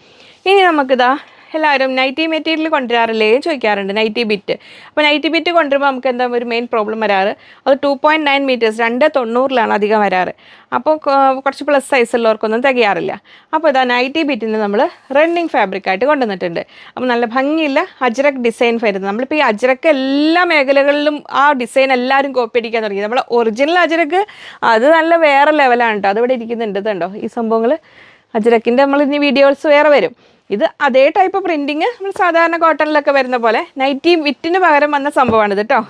ഇനി നമുക്കിതാ എല്ലാവരും നൈറ്റി മെറ്റീരിയൽ കൊണ്ടുവരാറില്ലേ? ചോദിക്കാറുണ്ട്. നൈറ്റി ബിറ്റ് അപ്പോൾ നൈറ്റി ബിറ്റ് കൊണ്ടുവരുമ്പോൾ നമുക്ക് എന്താ ഒരു മെയിൻ പ്രോബ്ലം വരാറ്? അത് ടു പോയിന്റ് നയൻ മീറ്റേഴ്സ് രണ്ട് തൊണ്ണൂറിലാണ് അധികം വരാറ്. അപ്പോൾ കുറച്ച് പ്ലസ് സൈസ് ഉള്ളവർക്കൊന്നും തികയാറില്ല. അപ്പോൾ ഇതാ നൈറ്റി ബിറ്റിന് നമ്മൾ റണ്ണിങ് ഫാബ്രിക് ആയിട്ട് കൊണ്ടുവന്നിട്ടുണ്ട്. അപ്പോൾ നല്ല ഭംഗിയില്ല അജ്രക് ഡിസൈൻ വരുന്നത് നമ്മളിപ്പോൾ ഈ അജ്രക്ക് എല്ലാ മേഖലകളിലും ആ ഡിസൈൻ എല്ലാവരും കോപ്പി അടിക്കാൻ തുടങ്ങി. നമ്മൾ ഒറിജിനൽ അജ്രക്ക് അത് നല്ല വേറെ ലെവലാണ് കേട്ടോ അതിവിടെ ഇരിക്കുന്നുണ്ട്. ഇതുണ്ടോ? ഈ സംഭവങ്ങൾ അജ്രക്കിന്റെ നമ്മൾ ഇനി വീഡിയോസ് വേറെ വരും. ഇത് അതേ ടൈപ്പ് പ്രിന്റിങ് നമ്മൾ സാധാരണ കോട്ടണിലൊക്കെ വരുന്ന പോലെ നൈറ്റി വിറ്റിന് പകരം വന്ന സംഭവമാണിത് കേട്ടോ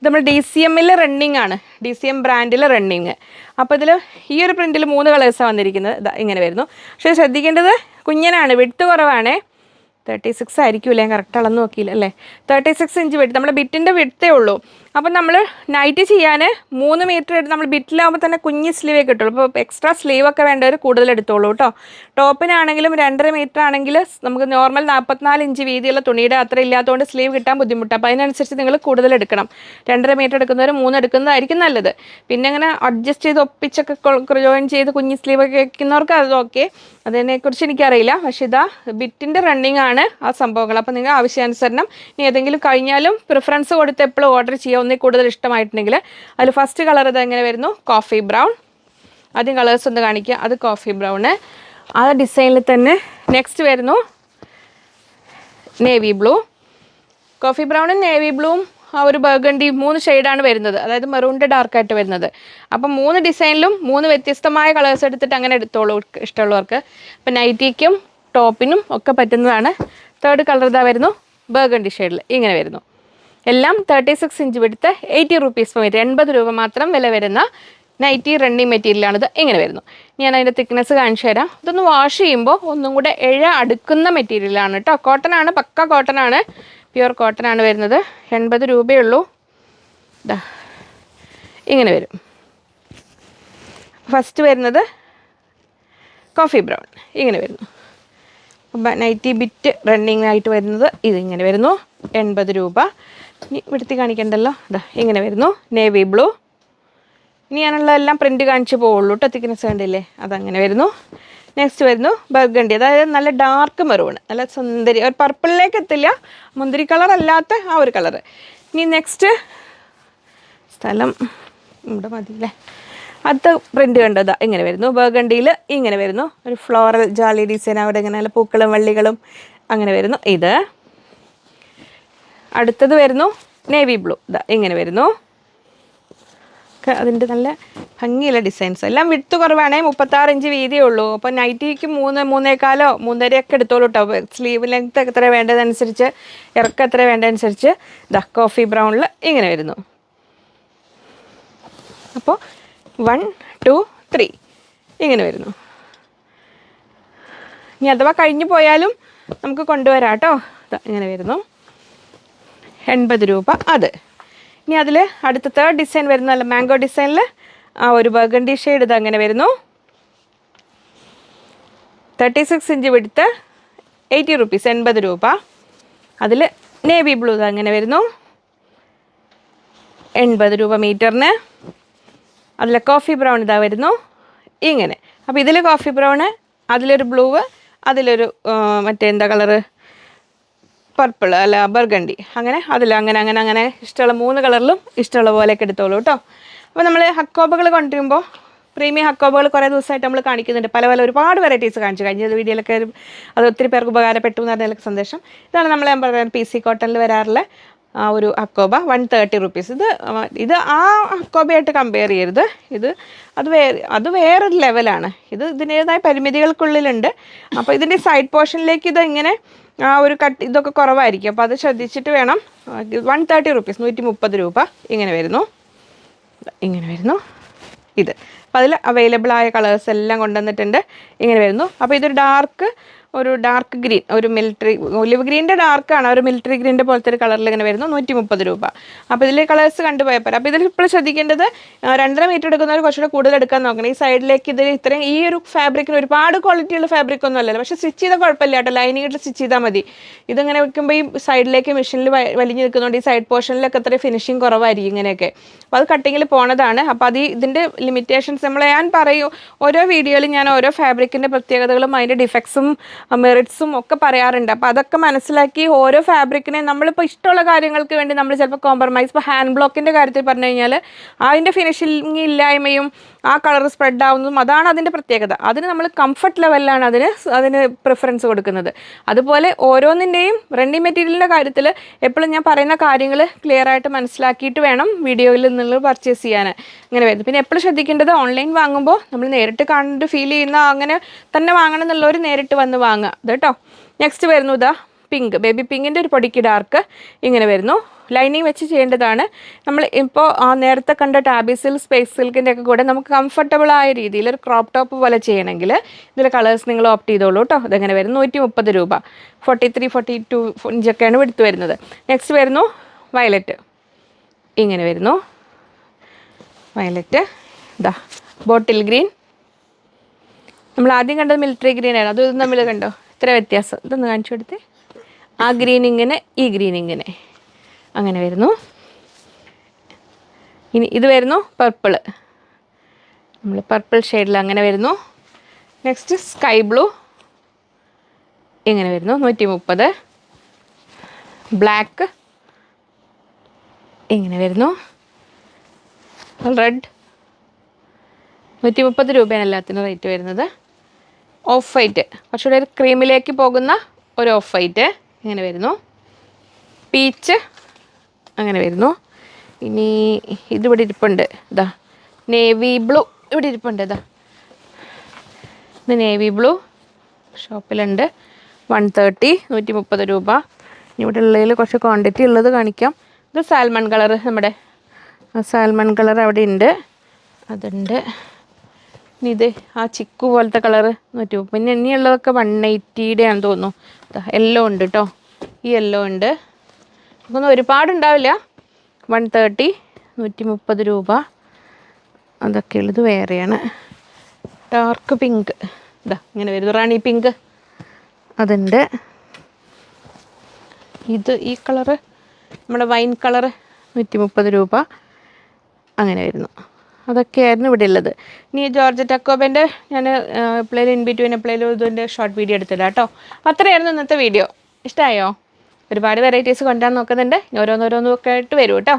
ഇത് നമ്മൾ ഡി സി എമ്മിൽ റണ്ണിങ് ആണ്. ഡി സി എം ബ്രാൻഡിൽ റണ്ണിങ് അപ്പോൾ ഇതിൽ ഈ ഒരു പ്രിന്റിൽ മൂന്ന് കളേഴ്സാണ് വന്നിരിക്കുന്നത്. ഇങ്ങനെ വരുന്നു. പക്ഷേ ശ്രദ്ധിക്കേണ്ടത് കുഞ്ഞനാണ്. വിട്ട് കുറവാണേ. തേർട്ടി സിക്സ് ആയിരിക്കുമല്ലേ ഞാൻ കറക്റ്റ് അളന്ന് നോക്കിയില്ല അല്ലേ? തേർട്ടി സിക്സ് ഇഞ്ച് വിട്ട് നമ്മുടെ ബിറ്റിന്റെ വിട്ടേ ഉള്ളൂ. അപ്പം നമ്മൾ നൈറ്റ് ചെയ്യാൻ മൂന്ന് മീറ്റർ എടുത്ത് നമ്മൾ ബിറ്റിലാകുമ്പോൾ തന്നെ കുഞ്ഞ് സ്ലീവേ കിട്ടുള്ളൂ അപ്പോൾ എക്സ്ട്രാ സ്ലീവൊക്കെ വേണ്ടവർ കൂടുതൽ എടുത്തോളൂ കേട്ടോ ടോപ്പിനാണെങ്കിലും രണ്ടര മീറ്റർ ആണെങ്കിൽ നമുക്ക് നോർമൽ നാൽപ്പത്തിനാല് ഇഞ്ച് വീതിയുള്ള തുണിയുടെ അത്ര ഇല്ലാത്തതുകൊണ്ട് സ്ലീവ് കിട്ടാൻ ബുദ്ധിമുട്ടാണ് അപ്പോൾ അതിനനുസരിച്ച് നിങ്ങൾ കൂടുതൽ എടുക്കണം. രണ്ടര മീറ്റർ എടുക്കുന്നവർ മൂന്ന് എടുക്കുന്നതായിരിക്കും നല്ലത്. പിന്നെ അങ്ങനെ അഡ്ജസ്റ്റ് ചെയ്ത് ഒപ്പിച്ചൊക്കെ ജോയിൻ ചെയ്ത് കുഞ്ഞ് സ്ലീവൊക്കെ വയ്ക്കുന്നവർക്ക് അത് ഓക്കെ അതിനെക്കുറിച്ച് എനിക്കറിയില്ല. പക്ഷെ ഇതാ ബിറ്റിന്റെ റണ്ണിങ് ആണ് ആ സംഭവങ്ങൾ. അപ്പോൾ നിങ്ങൾ ആവശ്യാനുസരണം ഇനി ഏതെങ്കിലും കഴിഞ്ഞാലും പ്രിഫറൻസ് കൊടുത്ത് എപ്പോഴും ഓർഡർ ചെയ്യുക. ഒന്നിൽ കൂടുതൽ ഇഷ്ടമായിട്ടുണ്ടെങ്കിൽ അതിൽ ഫസ്റ്റ് കളർ ഇത് എങ്ങനെ വരുന്നു? കോഫി ബ്രൗൺ ആദ്യം കളേഴ്സ് ഒന്ന് കാണിക്കുക. അത് കോഫി ബ്രൗണ് ആ ഡിസൈനിൽ തന്നെ നെക്സ്റ്റ് വരുന്നു നേവി ബ്ലൂ കോഫി ബ്രൗണും നേവി ബ്ലൂവും ആ ഒരു ബർഗണ്ടി മൂന്ന് ഷെയ്ഡാണ് വരുന്നത്. അതായത് മെറൂണിന്റെ ഡാർക്കായിട്ട് വരുന്നത്. അപ്പം മൂന്ന് ഡിസൈനിലും മൂന്ന് വ്യത്യസ്തമായ കളേഴ്സ് എടുത്തിട്ട് അങ്ങനെ എടുത്തോളൂ ഇഷ്ടമുള്ളവർക്ക്. അപ്പം നൈറ്റിക്കും ടോപ്പിനും ഒക്കെ പറ്റുന്നതാണ്. തേർഡ് കളർ ഇതാ വരുന്നു ബർഗണ്ടി ഷെയ്ഡിൽ ഇങ്ങനെ വരുന്നു. എല്ലാം thirty six inch width eighty rupees metre എൺപത് രൂപ മാത്രം വില വരുന്ന നൈറ്റി റണ്ണിങ് മെറ്റീരിയലാണിത് ഇങ്ങനെ വരുന്നു. ഞാൻ അതിന്റെ തിക്നെസ് കാണിച്ചു തരാം. ഇതൊന്ന് വാഷ് ചെയ്യുമ്പോൾ ഒന്നും കൂടെ എഴ അടുക്കുന്ന മെറ്റീരിയലാണ് കേട്ടോ. കോട്ടൺ ആണ് പക്ക കോട്ടൺ ആണ്. പ്യുവർ കോട്ടൺ ആണ് വരുന്നത്. എൺപത് രൂപയുള്ളൂ ഇതാ ഇങ്ങനെ വരും. ഫസ്റ്റ് വരുന്നത് കോഫി ബ്രൗൺ ഇങ്ങനെ വരുന്നു. നൈറ്റി ബിറ്റ് റണ്ണിങ് ആയിട്ട് വരുന്നത് ഇതിങ്ങനെ വരുന്നു. എൺപത് രൂപ. ഇനി വിടുത്തി കാണിക്കണ്ടല്ലോ? ഇതാ ഇങ്ങനെ വരുന്നു. നേവി ബ്ലൂ ഇനി ഞാനുള്ള എല്ലാം പ്രിന്റ് കാണിച്ച് പോവുള്ളൂ കേട്ടോ തിക്നെസ് കണ്ടില്ലേ അതങ്ങനെ വരുന്നു. നെക്സ്റ്റ് വരുന്നു ബർഗണ്ടി അതായത് നല്ല ഡാർക്ക് മെറൂൺ നല്ല സുന്ദരി. ഒരു പർപ്പിളിലേക്ക് എത്തില്ല. മുന്തിരി കളർ അല്ലാത്ത ആ ഒരു കളർ ഇനി നെക്സ്റ്റ് സ്ഥലം ഇവിടെ മതിയില്ലേ? അടുത്ത പ്രിന്റ് കണ്ടതാ ഇങ്ങനെ വരുന്നു. ബർഗണ്ടിയിൽ ഇങ്ങനെ വരുന്നു. ഒരു ഫ്ലോറൽ ജാലി ഡിസൈൻ അവിടെ ഇങ്ങനെ നല്ല പൂക്കളും വള്ളികളും. അങ്ങനെ വരുന്നു. ഇത് അടുത്തത് വരുന്നു നേവി ബ്ലൂ ഇതാ ഇങ്ങനെ വരുന്നു. അതിന്റെ നല്ല ഭംഗിയുള്ള ഡിസൈൻസ് എല്ലാം വിടുത്ത് കുറവാണേ മുപ്പത്താറ് ഇഞ്ച് വീതിയേ ഉള്ളൂ. അപ്പോൾ നൈറ്റിക്ക് മൂന്ന് മൂന്നേക്കാലോ മൂന്നരയൊക്കെ എടുത്തോളൂ കേട്ടോ സ്ലീവ് ലെങ്ത് എത്ര വേണ്ടതനുസരിച്ച് ഇറക്കം എത്ര വേണ്ടതനുസരിച്ച് ദ കോഫി ബ്രൗണിൽ ഇങ്ങനെ വരുന്നു. അപ്പോൾ വൺ ടു ത്രീ ഇങ്ങനെ വരുന്നു. ഇനി അഥവാ കഴിഞ്ഞു പോയാലും നമുക്ക് കൊണ്ടുവരാം കേട്ടോ ഇങ്ങനെ വരുന്നു. എൺപത് രൂപ അത്. ഇനി അതിൽ അടുത്ത തേർഡ് ഡിസൈൻ വരുന്ന മാംഗോ ഡിസൈനിൽ ആ ഒരു ബർഗണ്ടി ഷെയ്ഡ് ഇത് അങ്ങനെ വരുന്നു. Thirty six inch width eighty rupees എൺപത് രൂപ. അതിൽ നേവി ബ്ലൂ ഇത് അങ്ങനെ വരുന്നു. എൺപത് രൂപ മീറ്ററിന്. അതിൽ കോഫി ബ്രൗൺ ഇതാ വരുന്നു. ഇങ്ങനെ. അപ്പോൾ ഇതിൽ കോഫി ബ്രൗണ് അതിലൊരു ബ്ലൂവ് അതിലൊരു മറ്റേ എന്താ കളറ് പർപ്പിൾ അല്ല ബർഗണ്ടി. അങ്ങനെ അതിൽ അങ്ങനെ അങ്ങനെ അങ്ങനെ ഇഷ്ടമുള്ള മൂന്ന് കളറിലും ഇഷ്ടമുള്ള പോലെയൊക്കെ എടുത്തോളൂ കേട്ടോ. അപ്പോൾ നമ്മൾ ഹക്കോബകൾ കൊണ്ടുവരുമ്പോൾ പ്രീമിയം ഹക്കോബകൾ കുറേ ദിവസമായിട്ട് നമ്മൾ കാണിക്കുന്നുണ്ട്. പല പല ഒരുപാട് വെറൈറ്റീസ് കാണിച്ചു. കഴിഞ്ഞ വീഡിയോയിലൊക്കെ അത് ഒത്തിരി പേർക്ക് ഉപകാരപ്പെട്ടു എന്ന് പറഞ്ഞ സന്ദേശം ഇതാണ് നമ്മൾ ഞാൻ പറയുന്നത് പി സി കോട്ടണിൽ വരാറുള്ള ആ ഒരു അക്കോബ വൺ തേർട്ടി റുപ്പീസ് ഇത് ഇത് ആ അക്കോബയായിട്ട് കമ്പയർ ചെയ്യരുത്. ഇത് അത് വേറെ അത് വേറൊരു ലെവലാണ് ഇത് ഇതിന്റേതായ പരിമിതികൾക്കുള്ളിലുണ്ട്. അപ്പോൾ ഇതിന്റെ സൈഡ് പോർഷനിലേക്ക് ഇത് ഇങ്ങനെ ആ ഒരു കട്ട് ഇതൊക്കെ കുറവായിരിക്കും. അപ്പോൾ അത് ശ്രദ്ധിച്ചിട്ട് വേണം. വൺ തേർട്ടി റുപ്പീസ് നൂറ്റി മുപ്പത് രൂപ. ഇങ്ങനെ വരുന്നു. ഇങ്ങനെ വരുന്നു. ഇത്. അപ്പോൾ അതിൽ അവൈലബിൾ ആയ കളേഴ്സ് എല്ലാം കൊണ്ടുവന്നിട്ടുണ്ട്. ഇങ്ങനെ വരുന്നു. അപ്പോൾ ഇതൊരു ഡാർക്ക് ഒരു ഡാർക്ക് ഗ്രീൻ ഒരു മിലിറ്ററി ഒലിവ് ഗ്രീന്റെ ഡാർക്കാണ് ഒരു മിലിറ്ററി ഗ്രീന്റെ പോലത്തെ ഒരു കളറിൽ ഇങ്ങനെ വരുന്നു നൂറ്റി മുപ്പത് രൂപ അപ്പോൾ ഇതിൽ കളേഴ്സ് കണ്ടുപോയപ്പോൾ അപ്പോൾ ഇതിൽ ഇപ്പോൾ ശ്രദ്ധിക്കേണ്ടത് രണ്ടര മീറ്റർ എടുക്കുന്നവർ കുറച്ചുകൂടെ കൂടുതൽ എടുക്കാൻ നോക്കണം. ഈ സൈഡിലേക്ക് ഇതിൽ ഇത്രയും ഈ ഒരു ഫാബ്രിക്കിന് ഒരുപാട് ക്വാളിറ്റിയുള്ള ഫാബ്രിക് ഒന്നും അല്ലല്ലോ. പക്ഷേ സ്റ്റിച്ച് ചെയ്താൽ കുഴപ്പമില്ല കേട്ടോ. ലൈനിങ് ഇട്ട് സ്റ്റിച്ച് ചെയ്താൽ മതി. ഇതിങ്ങനെ വെക്കുമ്പോൾ ഈ സൈഡിലേക്ക് മെഷീനിൽ വലിഞ്ഞ് നിൽക്കുന്നതുകൊണ്ട് ഈ സൈഡ് പോർഷനിലൊക്കെ അത്രയും ഫിനിഷിങ് കുറവായിരിക്കും ഇങ്ങനെയൊക്കെ. അപ്പോൾ അത് കട്ടിങ്ങിൽ പോണതാണ്. അപ്പോൾ അത് ഇതിന്റെ ലിമിറ്റേഷൻസ് നമ്മൾ ഞാൻ പറയൂ ഓരോ വീഡിയോയിലും ഞാൻ ഓരോ ഫാബ്രിക്കിന്റെ പ്രത്യേകതകളും അതിന്റെ ഡിഫക്ട്സും മെറിറ്റ്സും ഒക്കെ പറയാറുണ്ട്. അപ്പോൾ അതൊക്കെ മനസ്സിലാക്കി ഓരോ ഫാബ്രിക്കിനെ നമ്മളിപ്പോൾ ഇഷ്ടമുള്ള കാര്യങ്ങൾക്ക് വേണ്ടി നമ്മൾ ചിലപ്പോൾ കോംപ്രമൈസ് ഇപ്പോൾ ഹാൻഡ് ബ്ലോക്കിന്റെ കാര്യത്തിൽ പറഞ്ഞു കഴിഞ്ഞാൽ അതിന്റെ ഫിനിഷിങ് ഇല്ലായ്മയും ആ കളർ സ്പ്രെഡ് ആവുന്നതും അതാണ് അതിന്റെ പ്രത്യേകത. അതിന് നമ്മൾ കംഫർട്ട് ലെവലിലാണ് അതിന് അതിന് പ്രിഫറൻസ് കൊടുക്കുന്നത്. അതുപോലെ ഓരോന്നിന്റെയും റെഡി മെറ്റീരിയലിന്റെ കാര്യത്തിൽ എപ്പോഴും ഞാൻ പറയുന്ന കാര്യങ്ങൾ ക്ലിയർ ആയിട്ട് മനസ്സിലാക്കിയിട്ട് വേണം വീഡിയോയിൽ നിന്ന് പർച്ചേസ് ചെയ്യാൻ അങ്ങനെ വരുന്നത് പിന്നെ എപ്പോഴും ശ്രദ്ധിക്കേണ്ടത് ഓൺലൈൻ വാങ്ങുമ്പോൾ നമ്മൾ നേരിട്ട് കണ്ടിട്ട് ഫീൽ ചെയ്യുന്ന അങ്ങനെ തന്നെ വാങ്ങണം എന്നുള്ളവർ നേരിട്ട് വന്ന് വാങ്ങുക. അത് കേട്ടോ. നെക്സ്റ്റ് വരുന്നു ഇതാ പിങ്ക് ബേബി പിങ്കിന്റെ ഒരു പൊടിക്ക് ഡാർക്ക് ഇങ്ങനെ വരുന്നു. ലൈനിങ് വെച്ച് ചെയ്യേണ്ടതാണ്. നമ്മൾ ഇപ്പോൾ നേരത്തെ കണ്ട ടാബിസിൽ സ്പേസ് സിൽക്കിന്റെ ഒക്കെ കൂടെ നമുക്ക് കംഫർട്ടബിൾ ആയ രീതിയിൽ ഒരു ക്രോപ്പ് ടോപ്പ് പോലെ ചെയ്യണമെങ്കിൽ ഇതിൽ കളേഴ്സ് നിങ്ങൾ ഓപ്റ്റ് ചെയ്തോളൂ കേട്ടോ. ഇതെങ്ങനെ വരും നൂറ്റി മുപ്പത് രൂപ. ഫോർട്ടി ത്രീ ഫോർട്ടി ടു ഇഞ്ചൊക്കെയാണ് എടുത്തു വരുന്നത്. നെക്സ്റ്റ് വരുന്നു വയലറ്റ് ഇങ്ങനെ വരുന്നു. വയലറ്റ് ഇതാ ബോട്ടിൽ ഗ്രീൻ നമ്മൾ ആദ്യം കണ്ടത് മിലിറ്ററി ഗ്രീൻ ആണ് അതും ഇതും തമ്മിൽ കണ്ടോ? ഇത്ര വ്യത്യാസം. ഇതൊന്ന് കാണിച്ചു കൊടുത്തേ. ആ ഗ്രീൻ ഇങ്ങനെ ഈ ഗ്രീൻ ഇങ്ങനെ. അങ്ങനെ വരുന്നു. ഇനി ഇത് വരുന്നു പർപ്പിൾ നമ്മൾ പർപ്പിൾ ഷെയ്ഡിൽ അങ്ങനെ വരുന്നു. നെക്സ്റ്റ് സ്കൈ ബ്ലൂ ഇങ്ങനെ വരുന്നു നൂറ്റി മുപ്പത് ബ്ലാക്ക് ഇങ്ങനെ വരുന്നു. റെഡ് നൂറ്റി മുപ്പത് രൂപയാണ് എല്ലാത്തിനും റേറ്റ് വരുന്നത്. ഓഫ് വൈറ്റ് കുറച്ചുകൂടെ ഒരു ക്രീമിലേക്ക് പോകുന്ന ഒരു ഓഫ് വൈറ്റ് ഇങ്ങനെ വരുന്നു. പീച്ച് അങ്ങനെ വരുന്നു. ഇനി ഇതിവിടെ ഇരിപ്പുണ്ട്. ഇതാ നേവി ബ്ലൂ ഇവിടെ ഇരിപ്പുണ്ട്. ഇതാ ഇത് നേവി ബ്ലൂ ഷോപ്പിലുണ്ട് വൺ തേർട്ടി നൂറ്റി മുപ്പത് രൂപ ഇവിടെ ഉള്ളതിൽ കുറച്ച് ക്വാണ്ടിറ്റി ഉള്ളത് കാണിക്കാം. ഇത് സാൽമൺ കളർ നമ്മുടെ സാൽമൺ കളർ അവിടെ ഉണ്ട് അതുണ്ട്. ഇനി ഇത് ആ ചിക്കു പോലത്തെ കളറ് നൂറ്റി പിന്നെ ഇനിയുള്ളതൊക്കെ വൺ എയ്റ്റിയുടെ ആണെന്ന് തോന്നുന്നു. യെല്ലോ ഉണ്ട് കേട്ടോ ഈ യെല്ലോ ഉണ്ട്. അതൊന്നും ഒരുപാടുണ്ടാവില്ല. വൺ തേർട്ടി നൂറ്റി മുപ്പത് രൂപ. അതൊക്കെ ഉള്ളത് വേറെയാണ്. ഡാർക്ക് പിങ്ക് ഇതാ ഇങ്ങനെ വരുന്നു. റാണി പിങ്ക് അതുണ്ട്. ഇത് ഈ കളറ് നമ്മുടെ വൈൻ കളറ് നൂറ്റി മുപ്പത് രൂപ. അങ്ങനെ വരുന്നു. അതൊക്കെയായിരുന്നു ഇവിടെ ഉള്ളത്. ഇനി ജോർജ് ടക്കോബന്റെ ഞാൻ എപ്പോഴേലും ഇൻ ബിറ്റ്വീൻ എപ്പോഴേലും ഇതിന്റെ ഷോർട്ട് വീഡിയോ എടുത്തില്ല കേട്ടോ. അത്രയായിരുന്നു ഇന്നത്തെ വീഡിയോ ഇഷ്ടമായോ ഒരുപാട് വെറൈറ്റീസ് കൊണ്ടുവരാൻ നോക്കുന്നുണ്ട്. ഓരോന്നോരോന്നൊക്കെ ആയിട്ട് വരും കേട്ടോ.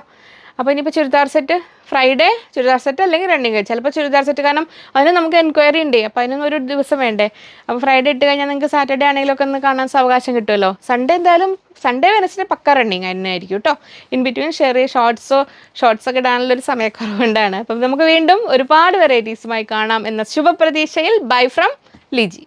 അപ്പോൾ ഇനിയിപ്പോൾ churidar set Friday churidar set അല്ലെങ്കിൽ റണ്ണിങ് ചിലപ്പോൾ ചുരിദാർ സെറ്റ് കാരണം അതിന് നമുക്ക് എൻക്വയറി ഉണ്ട്. അപ്പോൾ അതിനൊന്നും ഒരു ദിവസം വേണ്ടേ. അപ്പോൾ ഫ്രൈഡേ ഇട്ട് കഴിഞ്ഞാൽ നിങ്ങൾക്ക് സാറ്റർഡേ ആണെങ്കിലൊക്കെ ഒന്ന് കാണാൻ അവകാശം കിട്ടുമല്ലോ. സൺഡേ എന്തായാലും സൺഡേ വെനസ്ഡേ പക്ക റണ്ണിങ് തന്നെ ആയിരിക്കും കേട്ടോ. ഇൻ ബിറ്റ്വീൻ ചെറിയ ഷോർട്സോ ഷോർട്സൊക്കെ ഇടാനുള്ള ഒരു സമയക്കുറവുകൊണ്ടാണ് അപ്പം നമുക്ക് വീണ്ടും ഒരുപാട് വെറൈറ്റീസുമായി കാണാം എന്ന ശുഭപ്രതീക്ഷയിൽ. Bye from Liji